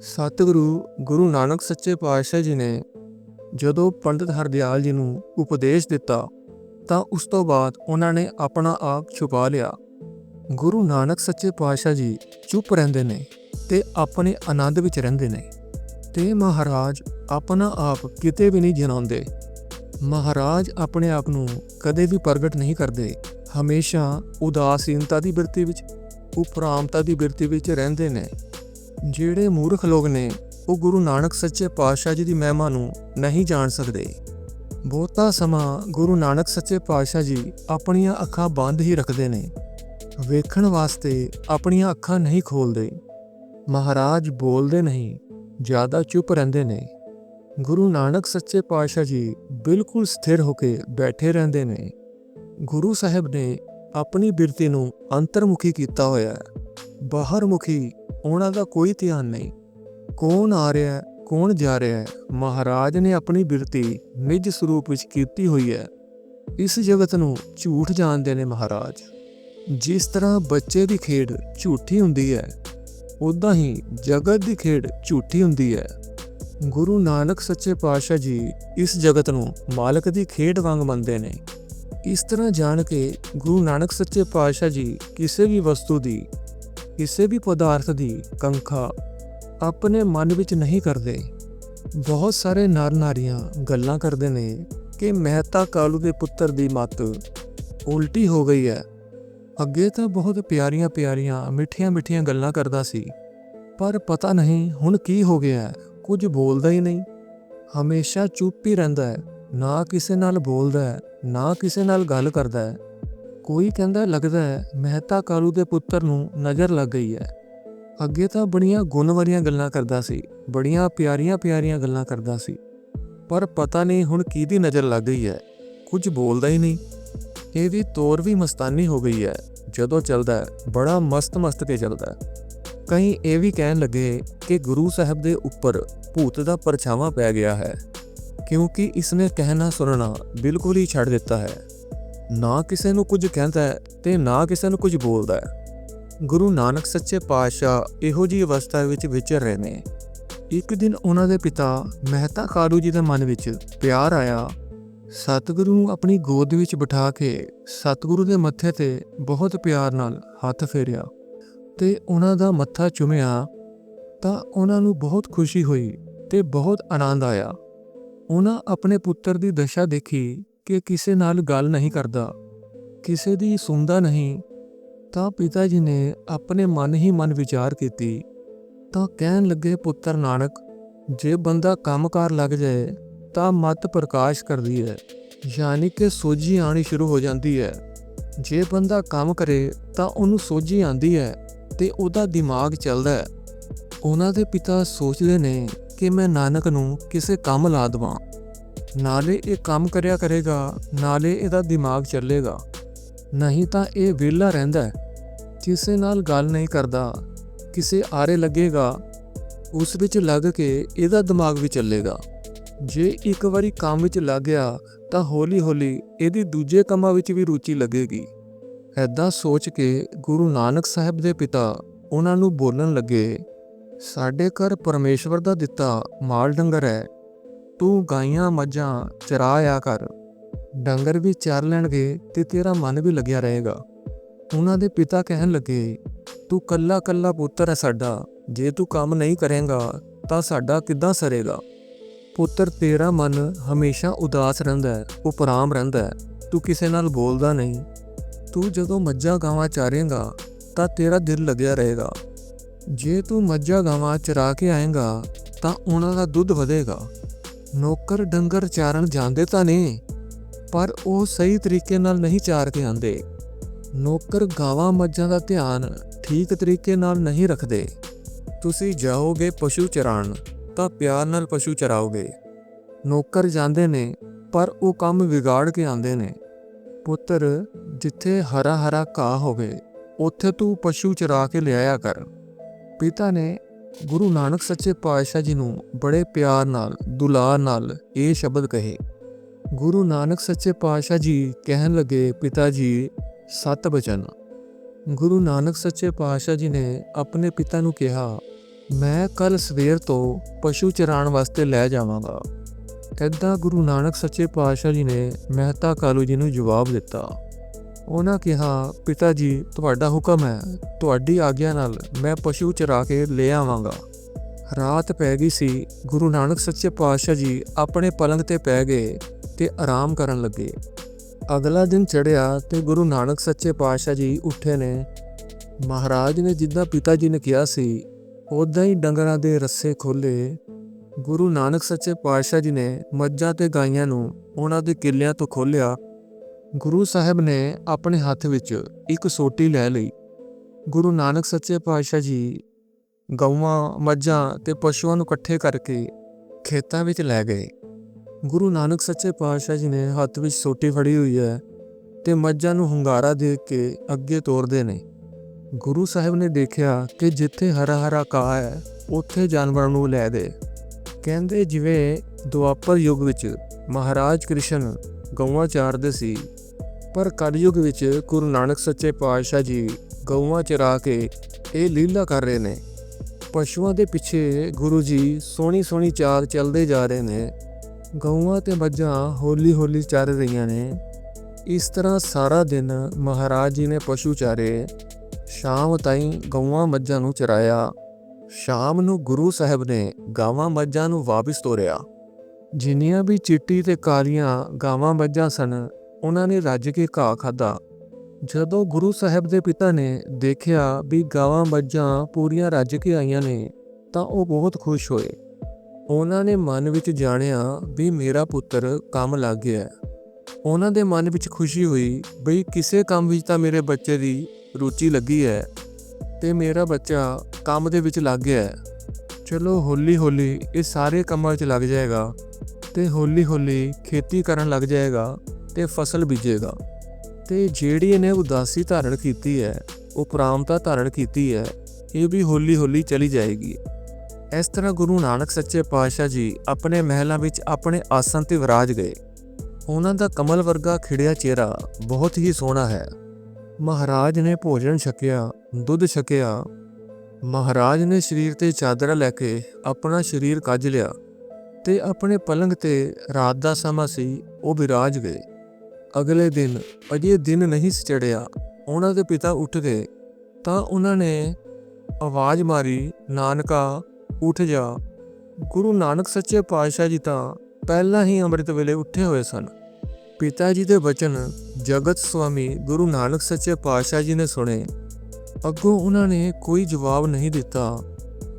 ਸਤਿਗੁਰੂ ਗੁਰੂ ਨਾਨਕ ਸੱਚੇ ਪਾਤਸ਼ਾਹ ਜੀ ਨੇ ਜਦੋਂ ਪੰਡਿਤ ਹਰਦਿਆਲ ਜੀ ਨੂੰ ਉਪਦੇਸ਼ ਦਿੱਤਾ, ਤਾਂ ਉਸ ਤੋਂ ਬਾਅਦ ਉਹਨਾਂ ਨੇ ਆਪਣਾ ਆਪ ਛੁਪਾ ਲਿਆ। ਗੁਰੂ ਨਾਨਕ ਸੱਚੇ ਪਾਤਸ਼ਾਹ ਜੀ ਚੁੱਪ ਰਹਿੰਦੇ ਨੇ ਤੇ ਆਪਣੇ ਆਨੰਦ ਵਿੱਚ ਰਹਿੰਦੇ ਨੇ ਤੇ ਮਹਾਰਾਜ ਆਪਣਾ ਆਪ ਕਿਤੇ ਵੀ ਨਹੀਂ ਜਨਾਉਂਦੇ। ਮਹਾਰਾਜ ਆਪਣੇ ਆਪ ਨੂੰ ਕਦੇ ਵੀ ਪ੍ਰਗਟ ਨਹੀਂ ਕਰਦੇ। ਹਮੇਸ਼ਾ ਉਦਾਸੀਨਤਾ ਦੀ ਬਿਰਤੀ ਵਿੱਚ, ਉਪਰਾਮਤਾ ਦੀ ਬਿਰਤੀ ਵਿੱਚ ਰਹਿੰਦੇ ਨੇ। ਜਿਹੜੇ ਮੂਰਖ ਲੋਕ ਨੇ, ਉਹ ਗੁਰੂ ਨਾਨਕ ਸੱਚੇ ਪਾਤਸ਼ਾਹ ਜੀ ਦੀ ਮਹਿਮਾ ਨੂੰ ਨਹੀਂ ਜਾਣ ਸਕਦੇ। ਬਹੁਤਾ ਸਮਾਂ ਗੁਰੂ ਨਾਨਕ ਸੱਚੇ ਪਾਤਸ਼ਾਹ ਜੀ ਆਪਣੀਆਂ ਅੱਖਾਂ ਬੰਦ ਹੀ ਰੱਖਦੇ ਨੇ। ਵੇਖਣ ਵਾਸਤੇ ਆਪਣੀਆਂ ਅੱਖਾਂ ਨਹੀਂ ਖੋਲਦੇ ਮਹਾਰਾਜ ਬੋਲਦੇ ਨਹੀਂ, ਜ਼ਿਆਦਾ ਚੁੱਪ ਰਹਿੰਦੇ ਨੇ। ਗੁਰੂ ਨਾਨਕ ਸੱਚੇ ਪਾਤਸ਼ਾਹ ਜੀ ਬਿਲਕੁਲ ਸਥਿਰ ਹੋ ਕੇ ਬੈਠੇ ਰਹਿੰਦੇ ਨੇ। ਗੁਰੂ ਸਾਹਿਬ ਨੇ ਆਪਣੀ ਬਿਰਤੀ ਨੂੰ ਅੰਤਰਮੁਖੀ ਕੀਤਾ ਹੋਇਆ ਹੈ। ਬਾਹਰਮੁਖੀ ਉਹਨਾਂ ਦਾ ਕੋਈ ਧਿਆਨ ਨਹੀਂ। ਕੌਣ ਆ ਰਿਹਾ ਹੈ, ਕੌਣ ਜਾ ਰਿਹਾ ਹੈ? ਮਹਾਰਾਜ ਨੇ ਆਪਣੀ ਬਿਰਤੀ ਨਿਜ ਸਰੂਪ ਵਿੱਚ ਕੀਤੀ ਹੋਈ ਹੈ। ਇਸ ਜਗਤ ਨੂੰ ਝੂਠ ਜਾਣਦੇ ਨੇ ਮਹਾਰਾਜ। ਜਿਸ ਤਰ੍ਹਾਂ ਬੱਚੇ ਦੀ ਖੇਡ ਝੂਠੀ ਹੁੰਦੀ ਹੈ ਉਦਾਂ ਹੀ ਜਗਤ ਦੀ ਖੇਡ ਝੂਠੀ ਹੁੰਦੀ ਹੈ। ਗੁਰੂ ਨਾਨਕ ਸੱਚੇ ਪਾਤਸ਼ਾਹ ਜੀ ਇਸ ਜਗਤ ਨੂੰ ਮਾਲਕ ਦੀ ਖੇਡ ਵਾਂਗ ਮੰਨਦੇ ਨੇ। ਇਸ ਤਰ੍ਹਾਂ ਜਾਣ ਕੇ ਗੁਰੂ ਨਾਨਕ ਸੱਚੇ ਪਾਤਸ਼ਾਹ ਜੀ ਕਿਸੇ ਵੀ ਵਸਤੂ ਦੀ ਕਿਸੇ ਵੀ ਪਦਾਰਥ ਦੀ ਕੰਖਾ ਆਪਣੇ ਮਨ ਵਿੱਚ ਨਹੀਂ ਕਰਦੇ। ਬਹੁਤ ਸਾਰੇ ਨਰ ਨਾਰੀਆਂ ਗੱਲਾਂ ਕਰਦੇ ਨੇ ਕਿ ਮਹਿਤਾ ਕਾਲੂ ਦੇ ਪੁੱਤਰ ਦੀ ਮੱਤ ਉਲਟੀ ਹੋ ਗਈ ਹੈ। ਅੱਗੇ ਤਾਂ ਬਹੁਤ ਪਿਆਰੀਆਂ ਪਿਆਰੀਆਂ ਮਿੱਠੀਆਂ ਮਿੱਠੀਆਂ ਗੱਲਾਂ ਕਰਦਾ ਸੀ, ਪਰ ਪਤਾ ਨਹੀਂ ਹੁਣ ਕੀ ਹੋ ਗਿਆ ਕੁਝ ਬੋਲਦਾ ਹੀ ਨਹੀਂ। ਹਮੇਸ਼ਾ ਚੁੱਪ ਹੀ ਰਹਿੰਦਾ ਹੈ, ਨਾ ਕਿਸੇ ਨਾਲ ਬੋਲਦਾ ਹੈ, ਨਾ ਕਿਸੇ ਨਾਲ ਗੱਲ ਕਰਦਾ ਹੈ। ਕੋਈ ਕਹਿੰਦਾ ਲੱਗਦਾ ਹੈ ਮਹਿਤਾ ਕਾਲੂ ਦੇ ਪੁੱਤਰ ਨੂੰ ਨਜ਼ਰ ਲੱਗ ਗਈ ਹੈ। ਅੱਗੇ ਤਾਂ ਬੜੀਆਂ ਗੁਣ ਵਾਲੀਆਂ ਗੱਲਾਂ ਕਰਦਾ ਸੀ ਬੜੀਆਂ ਪਿਆਰੀਆਂ ਪਿਆਰੀਆਂ ਗੱਲਾਂ ਕਰਦਾ ਸੀ। ਪਰ ਪਤਾ ਨਹੀਂ ਹੁਣ ਕਿਹਦੀ ਨਜ਼ਰ ਲੱਗ ਗਈ ਹੈ ਕੁਝ ਬੋਲਦਾ ਹੀ ਨਹੀਂ। ਇਹ ਵੀ ਤੋਰ ਵੀ ਮਸਤਾਨੀ ਹੋ ਗਈ ਹੈ ਜਦੋਂ ਚੱਲਦਾ ਹੈ, ਬੜਾ ਮਸਤ ਮਸਤ ਕੇ ਚੱਲਦਾ ਹੈ। ਕਈ ਇਹ ਵੀ ਕਹਿਣ ਲੱਗੇ ਕਿ ਗੁਰੂ ਸਾਹਿਬ ਦੇ ਉੱਪਰ ਭੂਤ ਦਾ ਪਰਛਾਵਾਂ ਪੈ ਗਿਆ ਹੈ ਕਿਉਂਕਿ ਇਸਨੇ ਕਹਿਣਾ ਸੁਣਨਾ ਬਿਲਕੁਲ ਹੀ ਛੱਡ ਦਿੱਤਾ ਹੈ। ਨਾ ਕਿਸੇ ਨੂੰ ਕੁਝ ਕਹਿੰਦਾ ਹੈ ਤੇ ਨਾ ਕਿਸੇ ਨੂੰ ਕੁਝ ਬੋਲਦਾ ਹੈ। ਗੁਰੂ ਨਾਨਕ ਸੱਚੇ ਪਾਤਸ਼ਾਹ ਇਹੋ ਜੀ ਅਵਸਥਾ ਵਿੱਚ ਵਿਚਰ ਰਹੇ ਨੇ। ਇੱਕ ਦਿਨ ਉਹਨਾਂ ਦੇ ਪਿਤਾ ਮਹਿਤਾ ਕਾਲੂ ਜੀ ਦੇ ਮਨ ਵਿੱਚ ਪਿਆਰ ਆਇਆ। ਸਤਿਗੁਰੂ ਨੂੰ ਆਪਣੀ ਗੋਦ ਵਿੱਚ ਬਿਠਾ ਕੇ ਸਤਿਗੁਰੂ ਦੇ ਮੱਥੇ ਤੇ ਬਹੁਤ ਪਿਆਰ ਨਾਲ ਹੱਥ ਫੇਰਿਆ ਤੇ ਉਹਨਾਂ ਦਾ ਮੱਥਾ ਚੁੰਮਿਆ ਤਾਂ ਉਹਨਾਂ ਨੂੰ ਬਹੁਤ ਖੁਸ਼ੀ ਹੋਈ ਤੇ ਬਹੁਤ ਆਨੰਦ ਆਇਆ। ਉਹਨਾਂ ਆਪਣੇ ਪੁੱਤਰ ਦੀ ਦਸ਼ਾ ਦੇਖੀ ਕਿ ਕਿਸੇ ਨਾਲ ਗੱਲ ਨਹੀਂ ਕਰਦਾ, ਕਿਸੇ ਦੀ ਸੁਣਦਾ ਨਹੀਂ, ਤਾਂ ਪਿਤਾ ਜੀ ਨੇ ਆਪਣੇ ਮਨ ਹੀ ਮਨ ਵਿਚਾਰ ਕੀਤੀ, ਤਾਂ ਕਹਿਣ ਲੱਗੇ, ਪੁੱਤਰ ਨਾਨਕ, ਜੇ ਬੰਦਾ ਕੰਮਕਾਰ ਲੱਗ ਜਾਏ, ਤਾਂ ਮਤ ਪ੍ਰਕਾਸ਼ ਕਰਦੀ ਹੈ, ਯਾਨੀ ਕਿ ਸੋਝੀ ਆਣੀ ਸ਼ੁਰੂ ਹੋ ਜਾਂਦੀ ਹੈ। ਜੇ ਬੰਦਾ ਕੰਮ ਕਰੇ, ਤਾਂ ਉਹਨੂੰ ਸੋਝੀ ਆਂਦੀ ਹੈ ਤੇ ਉਹਦਾ ਦਿਮਾਗ ਚੱਲਦਾ ਹੈ। ਉਹਨਾਂ ਦੇ ਪਿਤਾ ਸੋਚਦੇ ਨੇ ਕਿ ਮੈਂ ਨਾਨਕ ਨੂੰ ਕਿਸੇ ਕੰਮ ਲਾ ਦਵਾਂ। ਨਾਲੇ ਇਹ ਕੰਮ ਕਰਿਆ ਕਰੇਗਾ, ਨਾਲੇ ਇਹਦਾ ਦਿਮਾਗ ਚੱਲੇਗਾ। ਨਹੀਂ ਤਾਂ ਇਹ ਵਿਹਲਾ ਰਹਿੰਦਾ ਹੈ। ਕਿਸੇ ਨਾਲ ਗੱਲ ਨਹੀਂ ਕਰਦਾ, ਕਿਸੇ ਆਰੇ ਲੱਗੇਗਾ, ਉਸ ਵਿੱਚ ਲੱਗ ਕੇ ਇਹਦਾ ਦਿਮਾਗ ਵੀ ਚੱਲੇਗਾ। ਜੇ ਇੱਕ ਵਾਰੀ ਕੰਮ ਵਿੱਚ ਲੱਗ ਗਿਆ, ਤਾਂ ਹੌਲੀ-ਹੌਲੀ ਇਹਦੀ ਦੂਜੇ ਕੰਮਾਂ ਵਿੱਚ ਵੀ ਰੁਚੀ ਲੱਗੇਗੀ। ਐਦਾਂ ਸੋਚ ਕੇ ਗੁਰੂ ਨਾਨਕ ਸਾਹਿਬ ਦੇ ਪਿਤਾ ਉਹਨਾਂ ਨੂੰ ਬੋਲਣ ਲੱਗੇ, ਸਾਡੇ ਘਰ ਪਰਮੇਸ਼ਵਰ ਦਾ ਦਿੱਤਾ ਮਾਲ ਡੰਗਰ ਹੈ ਤੂੰ ਗਾਈਆਂ ਮੱਝਾਂ ਚਰਾਇਆ ਕਰ। ਡੰਗਰ ਵੀ ਚਰ ਲੈਣਗੇ ਤੇ ਤੇਰਾ ਮਨ ਵੀ ਲੱਗਿਆ ਰਹੇਗਾ। ਉਹਨਾਂ ਦੇ ਪਿਤਾ ਕਹਿਣ ਲੱਗੇ, ਤੂੰ ਕੱਲਾ ਕੱਲਾ ਪੁੱਤਰ ਹੈ ਸਾਡਾ। ਜੇ ਤੂੰ ਕੰਮ ਨਹੀਂ ਕਰੇਗਾ, ਤਾਂ ਸਾਡਾ ਕਿੱਦਾਂ ਸਰੇਗਾ? ਪੁੱਤਰ, ਤੇਰਾ ਮਨ ਹਮੇਸ਼ਾ ਉਦਾਸ ਰਹਿੰਦਾ ਹੈ, ਉਪਰਾਮ ਰਹਿੰਦਾ ਹੈ। ਤੂੰ ਕਿਸੇ ਨਾਲ ਬੋਲਦਾ ਨਹੀਂ। ਤੂੰ ਜਦੋਂ ਮੱਝਾਂ ਗਾਵਾਂ ਚਾਰੇਗਾ, ਤਾਂ ਤੇਰਾ ਦਿਲ ਲੱਗਿਆ ਰਹੇਗਾ। ਜੇ ਤੂੰ ਮੱਝਾਂ ਗਾਵਾਂ ਚਰਾ ਕੇ ਆਏਗਾ, ਤਾਂ ਉਹਨਾਂ ਦਾ ਦੁੱਧ ਵਧੇਗਾ। ਨੌਕਰ ਡੰਗਰ ਚਾਰਨ ਜਾਂਦੇ ਤਾਂ ਨੇ, ਪਰ ਉਹ ਸਹੀ ਤਰੀਕੇ ਨਾਲ ਨਹੀਂ ਚਾਰ ਕੇ ਆਂਦੇ ਨੌਕਰ ਗਾਵਾਂ ਮੱਝਾਂ ਦਾ ਧਿਆਨ ਠੀਕ ਤਰੀਕੇ ਨਾਲ ਨਹੀਂ ਰੱਖਦੇ। ਤੁਸੀਂ ਜਾਓਗੇ ਪਸ਼ੂ ਚਰਾਣ ਤਾਂ ਪਿਆਰ ਨਾਲ ਪਸ਼ੂ ਚਰਾਓਗੇ। ਨੌਕਰ ਜਾਂਦੇ ਨੇ, ਪਰ ਉਹ ਕੰਮ ਵਿਗਾੜ ਕੇ ਆਂਦੇ ਨੇ। ਪੁੱਤਰ, ਜਿੱਥੇ ਹਰਾ ਹਰਾ ਘਾਹ ਹੋਵੇ, ਉੱਥੇ ਤੂੰ ਪਸ਼ੂ ਚਰਾ ਕੇ ਲਿਆਇਆ ਕਰ। ਪਿਤਾ ਨੇ ਗੁਰੂ ਨਾਨਕ ਸੱਚੇ ਪਾਤਸ਼ਾਹ ਜੀ ਨੂੰ ਬੜੇ ਪਿਆਰ ਨਾਲ, ਦੁਲਾਰ ਨਾਲ ਇਹ ਸ਼ਬਦ ਕਹੇ। ਗੁਰੂ ਨਾਨਕ ਸੱਚੇ ਪਾਤਸ਼ਾਹ ਜੀ ਕਹਿਣ ਲੱਗੇ, ਪਿਤਾ ਜੀ, ਸਤ ਬਚਨ। ਗੁਰੂ ਨਾਨਕ ਸੱਚੇ ਪਾਤਸ਼ਾਹ ਜੀ ਨੇ ਆਪਣੇ ਪਿਤਾ ਨੂੰ ਕਿਹਾ, ਮੈਂ ਕੱਲ ਸਵੇਰ ਤੋਂ ਪਸ਼ੂ ਚਰਾਉਣ ਵਾਸਤੇ ਲੈ ਜਾਵਾਂਗਾ। ਏਦਾਂ ਗੁਰੂ ਨਾਨਕ ਸੱਚੇ ਪਾਤਸ਼ਾਹ ਜੀ ਨੇ ਮਹਿਤਾ ਕਾਲੂ ਜੀ ਨੂੰ ਜਵਾਬ ਦਿੱਤਾ। ਉਹਨਾਂ ਕਿਹਾ, ਪਿਤਾ ਜੀ, ਤੁਹਾਡਾ ਹੁਕਮ ਹੈ। ਤੁਹਾਡੀ ਆਗਿਆ ਨਾਲ ਮੈਂ ਪਸ਼ੂ ਚਰਾ ਕੇ ਲੈ ਆਵਾਂਗਾ। ਰਾਤ ਪੈ ਗਈ ਸੀ। ਗੁਰੂ ਨਾਨਕ ਸੱਚੇ ਪਾਤਸ਼ਾਹ ਜੀ ਆਪਣੇ ਪਲੰਗ ਤੇ ਪੈ ਗਏ ਤੇ ਆਰਾਮ ਕਰਨ ਲੱਗੇ। ਅਗਲਾ ਦਿਨ ਚੜਿਆ ਤੇ ਗੁਰੂ ਨਾਨਕ ਸੱਚੇ ਪਾਤਸ਼ਾਹ ਜੀ ਉੱਠੇ ਨੇ। ਮਹਾਰਾਜ ਨੇ ਜਿੱਦਾਂ ਪਿਤਾ ਜੀ ਨੇ ਕਿਹਾ ਸੀ ਉਦਾਂ ਹੀ ਡੰਗਰਾਂ ਦੇ ਰੱਸੇ ਖੋਲੇ ਗੁਰੂ ਨਾਨਕ ਸੱਚੇ ਪਾਤਸ਼ਾਹ ਜੀ ਨੇ ਮੱਝਾਂ ਤੇ ਗਾਈਆਂ ਨੂੰ ਉਹਨਾਂ ਦੇ ਕਿੱਲਿਆਂ ਤੋਂ ਖੋਲਿਆ ਗੁਰੂ ਸਾਹਿਬ ਨੇ ਆਪਣੇ ਹੱਥ ਵਿੱਚ ਇੱਕ ਸੋਟੀ ਲੈ ਲਈ। ਗੁਰੂ ਨਾਨਕ ਸੱਚੇ ਪਾਤਸ਼ਾਹ ਜੀ ਗਊਆਂ, ਮੱਝਾਂ ਤੇ ਪਸ਼ੂਆਂ ਨੂੰ ਇਕੱਠੇ ਕਰਕੇ ਖੇਤਾਂ ਵਿੱਚ ਲੈ ਗਏ। ਗੁਰੂ ਨਾਨਕ ਸੱਚੇ ਪਾਤਸ਼ਾਹ ਜੀ ਨੇ ਹੱਥ ਵਿੱਚ ਸੋਟੀ ਫੜੀ ਹੋਈ ਹੈ ਤੇ ਮੱਝਾਂ ਨੂੰ ਹੁੰਗਾਰਾ ਦੇ ਕੇ ਅੱਗੇ ਤੋਰਦੇ ਨੇ। ਗੁਰੂ ਸਾਹਿਬ ਨੇ ਦੇਖਿਆ ਕਿ ਜਿੱਥੇ ਹਰਾ ਹਰਾ ਘਾਹ ਹੈ, ਉੱਥੇ ਜਾਨਵਰਾਂ ਨੂੰ ਲੈ ਦੇ। ਕਹਿੰਦੇ ਜਿਵੇਂ ਦੁਆਪਰ ਯੁੱਗ ਵਿੱਚ ਮਹਾਰਾਜ ਕ੍ਰਿਸ਼ਨ ਗਊਆਂ ਚਾਰਦੇ ਸੀ ਪਰ ਕਲਯੁਗ ਵਿੱਚ ਗੁਰੂ ਨਾਨਕ ਸੱਚੇ ਪਾਤਸ਼ਾਹ ਜੀ ਗਊਆਂ ਚਰਾ ਕੇ ਇਹ ਲੀਲਾ ਕਰ ਰਹੇ ਨੇ। ਪਸ਼ੂਆਂ ਦੇ ਪਿੱਛੇ ਗੁਰੂ ਜੀ ਸੋਹਣੀ ਸੋਹਣੀ ਚਾਲ ਚੱਲਦੇ ਜਾ ਰਹੇ ਨੇ। ਗਊਆਂ ਤੇ ਮੱਝਾਂ ਹੌਲੀ ਹੌਲੀ ਚਰ ਰਹੀਆਂ ਨੇ। ਇਸ ਤਰ੍ਹਾਂ ਸਾਰਾ ਦਿਨ ਮਹਾਰਾਜ ਜੀ ਨੇ ਪਸ਼ੂ ਚਾਰੇ ਸ਼ਾਮ ਤਾਈਂ ਗਊਆਂ ਮੱਝਾਂ ਨੂੰ ਚਰਾਇਆ। ਸ਼ਾਮ ਨੂੰ ਗੁਰੂ ਸਾਹਿਬ ਨੇ ਗਾਵਾਂ ਮੱਝਾਂ ਨੂੰ ਵਾਪਸ ਤੋਰਿਆ। ਜਿੰਨੀਆਂ ਵੀ ਚਿੱਟੀ ਤੇ ਕਾਲੀਆਂ ਗਾਵਾਂ ਮੱਝਾਂ ਸਨ ਉਹਨਾਂ ਨੇ ਰੱਜ ਕੇ ਘਾਹ ਖਾਦਾ ਜਦੋਂ ਗੁਰੂ ਸਾਹਿਬ ਦੇ ਪਿਤਾ ਨੇ ਦੇਖਿਆ ਵੀ ਗਾਵਾਂ ਮੱਝਾਂ ਪੂਰੀਆਂ ਰੱਜ ਕੇ ਆਈਆਂ ਨੇ, ਤਾਂ ਉਹ ਬਹੁਤ ਖੁਸ਼ ਹੋਏ। ਉਹਨਾਂ ਨੇ ਮਨ ਵਿੱਚ ਜਾਣਿਆ ਵੀ ਮੇਰਾ ਪੁੱਤਰ ਕੰਮ ਲੱਗ ਗਿਆ ਉਹਨਾਂ ਦੇ ਮਨ ਵਿੱਚ ਖੁਸ਼ੀ ਹੋਈ ਬਈ ਕਿਸੇ ਕੰਮ ਵਿੱਚ ਤਾਂ ਮੇਰੇ ਬੱਚੇ ਦੀ ਰੁਚੀ ਲੱਗੀ ਹੈ ਤੇ ਮੇਰਾ ਬੱਚਾ ਕੰਮ ਦੇ ਵਿੱਚ ਲੱਗ ਗਿਆ ਚਲੋ ਹੌਲੀ ਹੌਲੀ ਇਹ ਸਾਰੇ ਕੰਮਾਂ 'ਚ ਲੱਗ ਜਾਏਗਾ ਤੇ ਹੌਲੀ ਹੌਲੀ ਖੇਤੀ ਕਰਨ ਲੱਗ ਜਾਏਗਾ। ਤੇ ਫਸਲ ਬੀਜੇਗਾ। ਤੇ ਜਿਹੜੀ ਇਹਨੇ ਉਦਾਸੀ ਧਾਰਨ ਕੀਤੀ ਹੈ, ਉਪਰਾਮਤਾ ਧਾਰਨ ਕੀਤੀ ਹੈ, ਇਹ ਵੀ ਹੌਲੀ ਹੌਲੀ ਚਲੀ ਜਾਏਗੀ। ਇਸ ਤਰ੍ਹਾਂ ਗੁਰੂ ਨਾਨਕ ਸੱਚੇ ਪਾਤਸ਼ਾਹ ਜੀ ਆਪਣੇ ਮਹਿਲਾਂ ਵਿੱਚ ਆਪਣੇ ਆਸਣ ਤੇ ਵਿਰਾਜ ਗਏ। ਉਹਨਾਂ ਦਾ ਕਮਲ ਵਰਗਾ ਖਿੜਿਆ ਚਿਹਰਾ ਬਹੁਤ ਹੀ ਸੋਹਣਾ ਹੈ। ਮਹਾਰਾਜ ਨੇ ਭੋਜਨ ਛਕਿਆ, ਦੁੱਧ ਛਕਿਆ। ਮਹਾਰਾਜ ਨੇ ਸਰੀਰ ਤੇ ਚਾਦਰਾ ਲੈ ਕੇ ਆਪਣਾ ਸਰੀਰ ਕੱਜ ਲਿਆ ਤੇ ਆਪਣੇ ਪਲੰਗ ਤੇ ਰਾਤ ਦਾ ਸਮਾਂ ਸੀ, ਉਹ ਵਿਰਾਜ ਗਏ। ਅਗਲੇ ਦਿਨ ਅਜੇ ਦਿਨ ਨਹੀਂ ਸੀ ਚੜਿਆ ਉਹਨਾਂ ਦੇ ਪਿਤਾ ਉੱਠ ਗਏ। ਤਾਂ ਉਹਨਾਂ ਨੇ ਆਵਾਜ਼ ਮਾਰੀ, ਨਾਨਕਾ, ਉੱਠ ਜਾ। ਗੁਰੂ ਨਾਨਕ ਸੱਚੇ ਪਾਤਸ਼ਾਹ ਜੀ ਤਾਂ ਪਹਿਲਾਂ ਹੀ ਅੰਮ੍ਰਿਤ ਵੇਲੇ ਉੱਠੇ ਹੋਏ ਸਨ। ਪਿਤਾ ਜੀ ਦੇ ਬਚਨ ਜਗਤ ਸੁਆਮੀ ਗੁਰੂ ਨਾਨਕ ਸੱਚੇ ਪਾਤਸ਼ਾਹ ਜੀ ਨੇ ਸੁਣੇ। ਅੱਗੋਂ ਉਹਨਾਂ ਨੇ ਕੋਈ ਜਵਾਬ ਨਹੀਂ ਦਿੱਤਾ।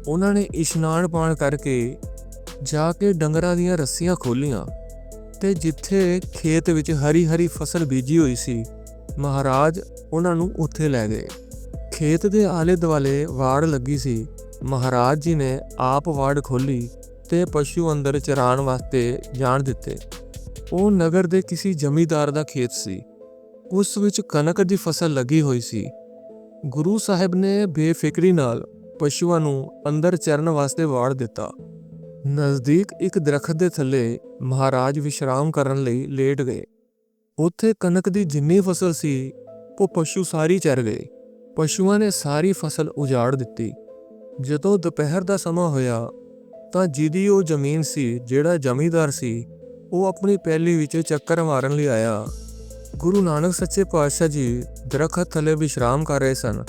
ਉਹਨਾਂ ਨੇ ਇਸ਼ਨਾਨ ਪਾਣ ਕਰਕੇ ਜਾ ਕੇ ਡੰਗਰਾਂ ਦੀਆਂ ਰੱਸੀਆਂ ਖੋਲੀਆਂ ਤੇ ਜਿੱਥੇ ਖੇਤ ਵਿੱਚ ਹਰੀ ਹਰੀ ਫਸਲ ਬੀਜੀ ਹੋਈ ਸੀ, ਮਹਾਰਾਜ ਉਹਨਾਂ ਨੂੰ ਉੱਥੇ ਲੈ ਗਏ। ਖੇਤ ਦੇ ਆਲੇ ਦੁਆਲੇ ਵਾੜ ਲੱਗੀ ਸੀ। ਮਹਾਰਾਜ ਜੀ ਨੇ ਆਪ ਵਾੜ ਖੋਲੀ ਤੇ ਪਸ਼ੂ ਅੰਦਰ ਚਰਾਉਣ ਵਾਸਤੇ ਜਾਣ ਦਿੱਤੇ। ਉਹ ਨਗਰ ਦੇ ਕਿਸੇ ਜ਼ਮੀਂਦਾਰ ਦਾ ਖੇਤ ਸੀ। ਉਸ ਵਿੱਚ ਕਣਕ ਦੀ ਫਸਲ ਲੱਗੀ ਹੋਈ ਸੀ। ਗੁਰੂ ਸਾਹਿਬ ਨੇ ਬੇਫਿਕਰੀ ਨਾਲ ਪਸ਼ੂਆਂ ਨੂੰ ਅੰਦਰ ਚਰਨ ਵਾਸਤੇ ਵਾੜ ਦਿੱਤਾ। ਨਜ਼ਦੀਕ ਇੱਕ ਦਰਖਤ ਦੇ ਥੱਲੇ ਮਹਾਰਾਜ ਵਿਸ਼ਰਾਮ ਕਰਨ ਲਈ ਲੇਟ ਗਏ। ਉੱਥੇ ਕਣਕ ਦੀ ਜਿੰਨੀ ਫਸਲ ਸੀ, ਉਹ ਪਸ਼ੂ ਸਾਰੀ ਚਰ ਗਏ। ਪਸ਼ੂਆਂ ਨੇ ਸਾਰੀ ਫਸਲ ਉਜਾੜ ਦਿੱਤੀ। ਜਦੋਂ ਦੁਪਹਿਰ ਦਾ ਸਮਾਂ ਹੋਇਆ, ਤਾਂ ਜਿਹਦੀ ਉਹ ਜ਼ਮੀਨ ਸੀ, ਜਿਹੜਾ ਜ਼ਮੀਂਦਾਰ ਸੀ, ਉਹ ਆਪਣੀ ਪੈਲੀ ਵਿੱਚ ਚੱਕਰ ਮਾਰਨ ਲਈ ਆਇਆ। ਗੁਰੂ ਨਾਨਕ ਸੱਚੇ ਪਾਤਸ਼ਾਹ ਜੀ ਦਰਖਤ ਥੱਲੇ ਵਿਸ਼ਰਾਮ ਕਰ ਰਹੇ ਸਨ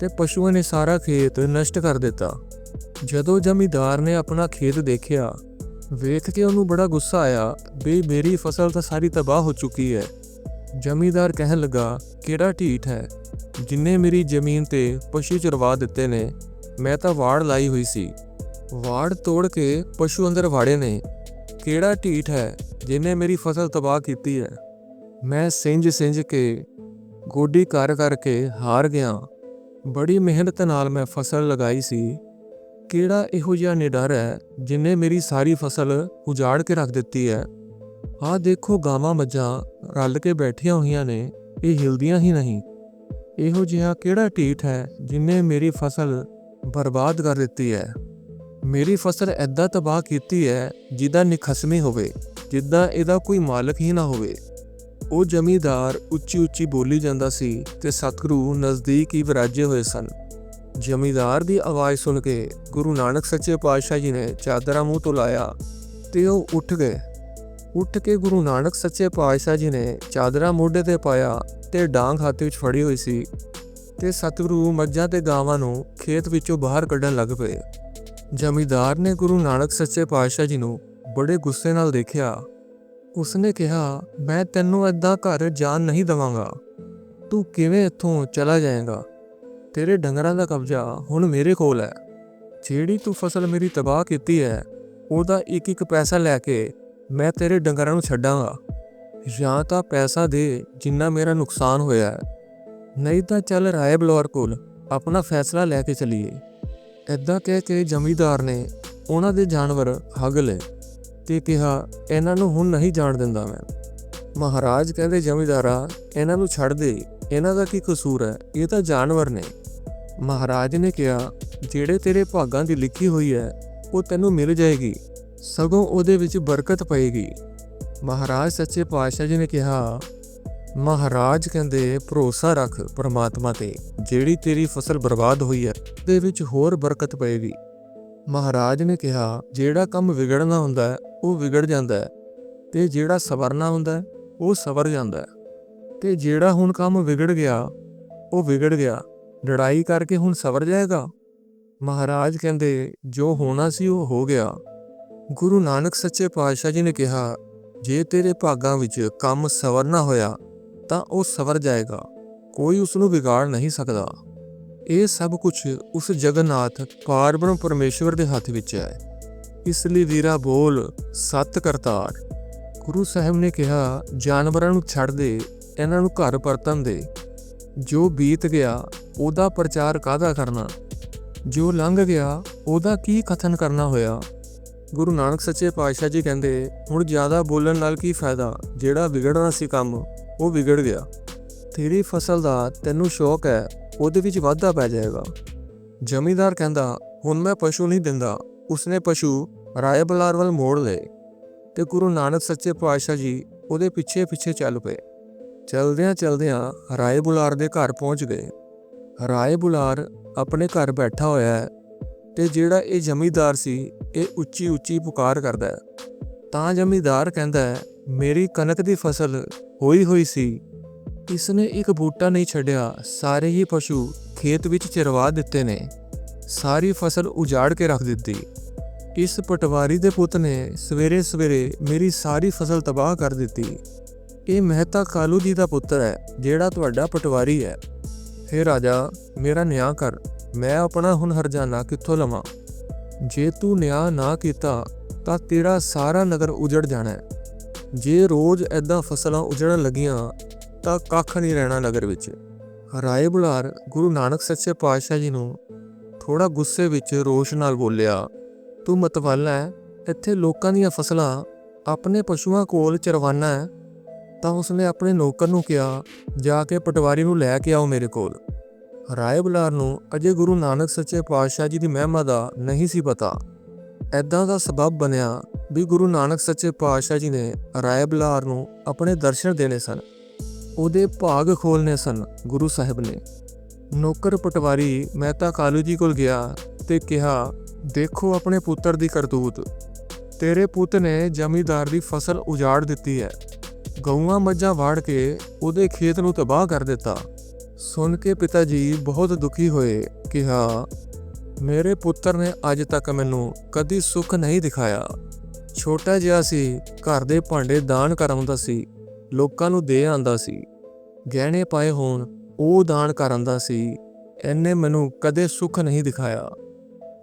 ਤੇ ਪਸ਼ੂਆਂ ਨੇ ਸਾਰਾ ਖੇਤ ਨਸ਼ਟ ਕਰ ਦਿੱਤਾ। ਜਦੋਂ ਜ਼ਮੀਦਾਰ ਨੇ ਆਪਣਾ ਖੇਤ ਦੇਖਿਆ, ਵੇਖ ਕੇ ਉਹਨੂੰ ਬੜਾ ਗੁੱਸਾ ਆਇਆ ਵੀ ਮੇਰੀ ਫਸਲ ਤਾਂ ਸਾਰੀ ਤਬਾਹ ਹੋ ਚੁੱਕੀ ਹੈ। ਜ਼ਮੀਦਾਰ ਕਹਿਣ ਲੱਗਾ, ਕਿਹੜਾ ਢੀਠ ਹੈ? ਜਿੰਨੇ ਮੇਰੀ ਜ਼ਮੀਨ ਤੇ ਪਸ਼ੂ ਚਰਵਾ ਦਿੱਤੇ ਨੇ, ਮੈਂ ਤਾਂ ਵਾੜ ਲਾਈ ਹੋਈ ਸੀ। ਵਾੜ ਤੋੜ ਕੇ ਪਸ਼ੂ ਅੰਦਰ ਵਾੜੇ ਨੇ। ਕਿਹੜਾ ਢੀਠ ਹੈ ਜਿਨੇ ਮੇਰੀ ਫਸਲ ਤਬਾਹ ਕੀਤੀ ਹੈ? ਮੈਂ ਸਿੰਜ ਸਿੰਜ ਕੇ ਗੋਡੀ ਕਰ ਕਰਕੇ ਹਾਰ ਗਿਆ। ਬੜੀ ਮਿਹਨਤ ਨਾਲ ਮੈਂ ਫਸਲ ਲਗਾਈ ਸੀ। ਕਿਹੜਾ ਇਹੋ ਜਿਹਾ ਨਿਡਰ ਹੈ ਜਿਨੇ ਮੇਰੀ ਸਾਰੀ ਫਸਲ ਉਜਾੜ ਕੇ ਰੱਖ ਦਿੱਤੀ ਹੈ? ਆਹ ਦੇਖੋ ਗਾਵਾਂ ਮੱਝਾਂ ਰਲ ਕੇ ਬੈਠੀਆਂ ਹੋਈਆਂ ਨੇ, ਇਹ ਹਿਲਦੀਆਂ ਹੀ ਨਹੀਂ। ਇਹੋ ਜਿਹਾ ਕਿਹੜਾ ਢੀਠ ਹੈ ਜਿਨੇ ਮੇਰੀ ਫਸਲ ਬਰਬਾਦ ਕਰ ਦਿੱਤੀ ਹੈ? ਮੇਰੀ ਫਸਲ ਐਦਾਂ ਤਬਾਹ ਕੀਤੀ ਹੈ ਜਿਹਦਾ ਨਿਖਸਮੀ ਹੋਵੇ, ਜਿੱਦਾਂ ਇਹਦਾ ਕੋਈ ਮਾਲਕ ਹੀ ਨਾ ਹੋਵੇ। ਉਹ ਜ਼ਮੀਂਦਾਰ ਉੱਚੀ ਉੱਚੀ ਬੋਲੀ ਜਾਂਦਾ ਸੀ ਤੇ ਸਤਿਗੁਰੂ ਨਜ਼ਦੀਕ ਹੀ ਵਿਰਾਜੇ ਹੋਏ ਸਨ। ਜ਼ਮੀਦਾਰ ਦੀ ਆਵਾਜ਼ ਸੁਣ ਕੇ ਗੁਰੂ ਨਾਨਕ ਸੱਚੇ ਪਾਤਸ਼ਾਹ ਜੀ ਨੇ ਚਾਦਰਾਂ ਮੂੰਹ ਤੋਂ ਲਾਇਆ ਤੇ ਉਹ ਉੱਠ ਗਏ। ਉੱਠ ਕੇ ਗੁਰੂ ਨਾਨਕ ਸੱਚੇ ਪਾਤਸ਼ਾਹ ਜੀ ਨੇ ਚਾਦਰਾਂ ਮੋਢੇ ਤੇ ਪਾਇਆ ਤੇ ਡਾਂਗ ਹੱਥ ਵਿੱਚ ਫੜੀ ਹੋਈ ਸੀ ਤੇ ਸਤਿਗੁਰੂ ਮੱਝਾਂ ਤੇ ਗਾਵਾਂ ਨੂੰ ਖੇਤ ਵਿੱਚੋਂ ਬਾਹਰ ਕੱਢਣ ਲੱਗ ਪਏ। ਜਮੀਦਾਰ ਨੇ ਗੁਰੂ ਨਾਨਕ ਸੱਚੇ ਪਾਤਸ਼ਾਹ ਜੀ ਨੂੰ ਬੜੇ ਗੁੱਸੇ ਨਾਲ ਦੇਖਿਆ। ਉਸਨੇ ਕਿਹਾ, ਮੈਂ ਤੈਨੂੰ ਏਦਾਂ ਘਰ ਜਾਣ ਨਹੀਂ ਦਵਾਂਗਾ। ਤੂੰ ਕਿਵੇਂ ਇੱਥੋਂ ਚਲਾ ਜਾਏਗਾ? ਤੇਰੇ ਡੰਗਰਾਂ ਦਾ ਕਬਜ਼ਾ ਹੁਣ ਮੇਰੇ ਕੋਲ ਹੈ। ਜਿਹੜੀ ਤੂੰ ਫਸਲ ਮੇਰੀ ਤਬਾਹ ਕੀਤੀ ਹੈ, ਉਹਦਾ ਇੱਕ ਇੱਕ ਪੈਸਾ ਲੈ ਕੇ ਮੈਂ ਤੇਰੇ ਡੰਗਰਾਂ ਨੂੰ ਛੱਡਾਂਗਾ। ਜਾਂ ਤਾਂ ਪੈਸਾ ਦੇ ਜਿੰਨਾ ਮੇਰਾ ਨੁਕਸਾਨ ਹੋਇਆ ਹੈ। ਨਹੀਂ ਤਾਂ ਚੱਲ ਰਾਏ ਬਲੌਰ ਕੋਲ ਆਪਣਾ ਫੈਸਲਾ ਲੈ ਕੇ ਚਲੀਏ। ਐਦਾਂ ਕਹਿ ਕੇ ਜ਼ਮੀਂਦਾਰ ਨੇ ਉਹਨਾਂ ਦੇ ਜਾਨਵਰ ਹੱਗ ਲਏ ਤੇ ਕਿਹਾ, ਇਹਨਾਂ ਨੂੰ ਹੁਣ ਨਹੀਂ ਜਾਣ ਦਿੰਦਾ ਮੈਂ। ਮਹਾਰਾਜ ਕਹਿੰਦੇ, ਜ਼ਮੀਂਦਾਰਾ, ਇਹਨਾਂ ਨੂੰ ਛੱਡ ਦੇ। ਇਹਨਾਂ ਦਾ ਕੀ ਕਸੂਰ ਹੈ? ਇਹ ਤਾਂ ਜਾਨਵਰ ਨੇ। ਮਹਾਰਾਜ ਨੇ ਕਿਹਾ, ਜਿਹੜੇ ਤੇਰੇ ਭਾਗਾਂ ਦੀ ਲਿਖੀ ਹੋਈ ਹੈ, ਉਹ ਤੈਨੂੰ ਮਿਲ ਜਾਏਗੀ, ਸਗੋਂ ਉਹਦੇ ਵਿੱਚ ਬਰਕਤ ਪਏਗੀ। ਮਹਾਰਾਜ ਸੱਚੇ ਪਾਤਸ਼ਾਹ ਜੀ ਨੇ ਕਿਹਾ, ਮਹਾਰਾਜ ਕਹਿੰਦੇ, ਭਰੋਸਾ ਰੱਖ ਪ੍ਰਮਾਤਮਾ ਤੇ, ਜਿਹੜੀ ਤੇਰੀ ਫਸਲ ਬਰਬਾਦ ਹੋਈ ਹੈ, ਉਹਦੇ ਵਿੱਚ ਹੋਰ ਬਰਕਤ ਪਏਗੀ। ਮਹਾਰਾਜ ਨੇ ਕਿਹਾ, ਜਿਹੜਾ ਕੰਮ ਵਿਗੜਨਾ ਹੁੰਦਾ ਹੈ, ਉਹ ਵਿਗੜ ਜਾਂਦਾ ਹੈ, ਤੇ ਜਿਹੜਾ ਸਵਰਨਾ ਹੁੰਦਾ ਹੈ, ਉਹ ਸਵਰ ਜਾਂਦਾ ਹੈ, ਤੇ ਜਿਹੜਾ ਹੁਣ ਕੰਮ ਵਿਗੜ ਗਿਆ, ਉਹ ਵਿਗੜ ਗਿਆ ਲੜਾਈ ਕਰਕੇ ਹੁਣ ਸਵਰ ਜਾਏਗਾ? ਮਹਾਰਾਜ ਕਹਿੰਦੇ, ਜੋ ਹੋਣਾ ਸੀ ਉਹ ਹੋ ਗਿਆ। ਗੁਰੂ ਨਾਨਕ ਸੱਚੇ ਪਾਤਸ਼ਾਹ ਜੀ ਨੇ ਕਿਹਾ, ਜੇ ਤੇਰੇ ਭਾਗਾਂ ਵਿੱਚ ਕੰਮ ਸਵਰਨਾ ਹੋਇਆ, ਤਾਂ ਉਹ ਸਵਰ ਜਾਏਗਾ। ਕੋਈ ਉਸ ਨੂੰ ਵਿਗਾੜ ਨਹੀਂ ਸਕਦਾ। ਇਹ ਸਭ ਕੁਝ ਉਸ ਜਗਨਨਾਥ ਪਾਰਬ੍ਰਹਮ ਪਰਮੇਸ਼ਵਰ ਦੇ ਹੱਥ ਵਿੱਚ ਹੈ। ਇਸ ਲਈ ਵੀਰਾ ਬੋਲ, ਸਤ ਕਰਤਾਰ। ਗੁਰੂ ਸਾਹਿਬ ਨੇ ਕਿਹਾ, ਜਾਨਵਰਾਂ ਨੂੰ ਛੱਡ ਦੇ, ਇਹਨਾਂ ਨੂੰ ਘਰ ਪਰਤਨ ਦੇ। ਜੋ ਬੀਤ ਗਿਆ, ਉਹਦਾ ਪ੍ਰਚਾਰ ਕਾਹਦਾ ਕਰਨਾ? ਜੋ ਲੰਘ ਗਿਆ, ਉਹਦਾ ਕੀ ਕਥਨ ਕਰਨਾ ਹੋਇਆ? ਗੁਰੂ ਨਾਨਕ ਸੱਚੇ ਪਾਤਸ਼ਾਹ ਜੀ ਕਹਿੰਦੇ, ਹੁਣ ਜ਼ਿਆਦਾ ਬੋਲਣ ਨਾਲ ਕੀ ਫਾਇਦਾ? ਜਿਹੜਾ ਵਿਗੜਨਾ ਸੀ ਕੰਮ, ਉਹ ਵਿਗੜ ਗਿਆ। ਤੇਰੀ ਫਸਲ ਦਾ ਤੈਨੂੰ ਸ਼ੌਕ ਹੈ, ਉਹਦੇ ਵਿੱਚ ਵਾਧਾ ਪੈ ਜਾਏਗਾ। ਜ਼ਮੀਂਦਾਰ ਕਹਿੰਦਾ, ਹੁਣ ਮੈਂ ਪਸ਼ੂ ਨਹੀਂ ਦਿੰਦਾ। ਉਸਨੇ ਪਸ਼ੂ ਰਾਏ ਬਲਾਰ ਵੱਲ ਮੋੜ ਲਏ ਤੇ ਗੁਰੂ ਨਾਨਕ ਸੱਚੇ ਪਾਤਸ਼ਾਹ ਜੀ ਉਹਦੇ ਪਿੱਛੇ ਪਿੱਛੇ ਚੱਲ ਪਏ। ਚਲਦਿਆਂ ਚਲਦਿਆਂ ਰਾਏ ਬੁਲਾਰ ਦੇ ਘਰ ਪਹੁੰਚ ਗਏ। ਰਾਏ ਬੁਲਾਰ ਆਪਣੇ ਘਰ ਬੈਠਾ ਹੋਇਆ ਹੈ ਤੇ ਜਿਹੜਾ ਇਹ ਜ਼ਮੀਦਾਰ ਸੀ, ਇਹ ਉੱਚੀ ਉੱਚੀ ਪੁਕਾਰ ਕਰਦਾ ਹੈ। ਤਾਂ ਜ਼ਮੀਦਾਰ ਕਹਿੰਦਾ ਹੈ, ਮੇਰੀ ਕਣਕ ਦੀ ਫਸਲ ਹੋਈ ਹੋਈ ਸੀ। ਇਸਨੇ ਇੱਕ ਬੂਟਾ ਨਹੀਂ ਛੱਡਿਆ, ਸਾਰੇ ਹੀ ਪਸ਼ੂ ਖੇਤ ਵਿੱਚ ਚਰਵਾ ਦਿੱਤੇ ਨੇ। ਸਾਰੀ ਫਸਲ ਉਜਾੜ ਕੇ ਰੱਖ ਦਿੱਤੀ। ਇਸ ਪਟਵਾਰੀ ਦੇ ਪੁੱਤ ਨੇ ਸਵੇਰੇ ਸਵੇਰੇ ਮੇਰੀ ਸਾਰੀ ਫਸਲ ਤਬਾਹ ਕਰ ਦਿੱਤੀ। ਇਹ ਮਹਿਤਾ ਕਾਲੂ ਜੀ ਦਾ ਪੁੱਤਰ ਹੈ, ਜਿਹੜਾ ਤੁਹਾਡਾ ਪਟਵਾਰੀ ਹੈ। ਹੇ ਰਾਜਾ, ਮੇਰਾ ਨਿਆਂ ਕਰ, ਮੈਂ ਆਪਣਾ ਹੁਣ ਹਰਜਾਨਾ ਕਿੱਥੋਂ ਲਵਾਂ? ਜੇ ਤੂੰ ਨਿਆਂ ਨਾ ਕੀਤਾ, ਤਾਂ ਤੇਰਾ ਸਾਰਾ ਨਗਰ ਉਜੜ ਜਾਣਾ ਹੈ। ਜੇ ਰੋਜ਼ ਐਦਾਂ ਫਸਲਾਂ ਉਜੜਨ ਲੱਗੀਆਂ, ਤਾਂ ਕੱਖ ਨਹੀਂ ਰਹਿਣਾ ਨਗਰ ਵਿੱਚ। ਰਾਏ ਬੁਲਾਰ ਗੁਰੂ ਨਾਨਕ ਸੱਚੇ ਪਾਤਸ਼ਾਹ ਜੀ ਨੂੰ ਥੋੜਾ ਗੁੱਸੇ ਵਿੱਚ ਰੋਸ਼ ਨਾਲ ਬੋਲਿਆ, ਤੂੰ ਮਤਵਾਲਾ ਹੈ, ਇੱਥੇ ਲੋਕਾਂ ਦੀਆਂ ਫਸਲਾਂ ਆਪਣੇ ਪਸ਼ੂਆਂ ਕੋਲ ਚਰਵਾਨਾ ਹੈ ਤਾਂ ਉਸਨੇ ਆਪਣੇ ਨੌਕਰ ਨੂੰ ਕਿਹਾ, ਜਾ ਕੇ ਪਟਵਾਰੀ ਨੂੰ ਲੈ ਕੇ ਆਓ ਮੇਰੇ ਕੋਲ। ਰਾਏ ਬੁਲਾਰ ਨੂੰ ਅਜੇ ਗੁਰੂ ਨਾਨਕ ਸੱਚੇ ਪਾਤਸ਼ਾਹ ਜੀ ਦੀ ਮਹਿਮਾ ਦਾ ਨਹੀਂ ਸੀ ਪਤਾ। ਐਦਾਂ ਦਾ ਸਬਬ ਬਣਿਆ ਵੀ ਗੁਰੂ ਨਾਨਕ ਸੱਚੇ ਪਾਤਸ਼ਾਹ ਜੀ ਨੇ ਰਾਏ ਬੁਲਾਰ ਨੂੰ ਆਪਣੇ ਦਰਸ਼ਨ ਦੇਣੇ ਸਨ। ਉਹਦੇ ਭਾਗ ਖੋਲਨੇ ਸਨ ਗੁਰੂ ਸਾਹਿਬ ਨੇ। ਨੌਕਰ ਪਟਵਾਰੀ ਮਹਿਤਾ ਕਾਲੂ ਜੀ ਕੋਲ ਗਿਆ ਤੇ ਕਿਹਾ, ਦੇਖੋ ਆਪਣੇ ਪੁੱਤਰ ਦੀ ਕਰਤੂਤ। ਤੇਰੇ ਪੁੱਤ ਨੇ ਜ਼ਮੀਂਦਾਰ ਦੀ ਫਸਲ ਉਜਾੜ ਦਿੱਤੀ ਹੈ। ਗਊਆਂ ਮੱਝਾਂ ਵਾੜ ਕੇ ਉਹਦੇ ਖੇਤ ਨੂੰ ਤਬਾਹ ਕਰ ਦਿੱਤਾ। ਸੁਣ ਕੇ ਪਿਤਾ ਜੀ ਬਹੁਤ ਦੁਖੀ ਹੋਏ, ਕਿਹਾ, ਮੇਰੇ ਪੁੱਤਰ ਨੇ ਅੱਜ ਤੱਕ ਮੈਨੂੰ ਕਦੀ ਸੁੱਖ ਨਹੀਂ ਦਿਖਾਇਆ। ਛੋਟਾ ਜਿਹਾ ਸੀ, ਘਰ ਦੇ ਭਾਂਡੇ ਦਾਨ ਕਰਾਉਂਦਾ ਸੀ, ਲੋਕਾਂ ਨੂੰ ਦੇ ਆਂਦਾ ਸੀ। ਗਹਿਣੇ ਪਾਏ ਹੋਣ, ਉਹ ਦਾਨ ਕਰਾਂਦਾ ਸੀ। ਐਨੇ ਮੈਨੂੰ ਕਦੇ ਸੁੱਖ ਨਹੀਂ ਦਿਖਾਇਆ।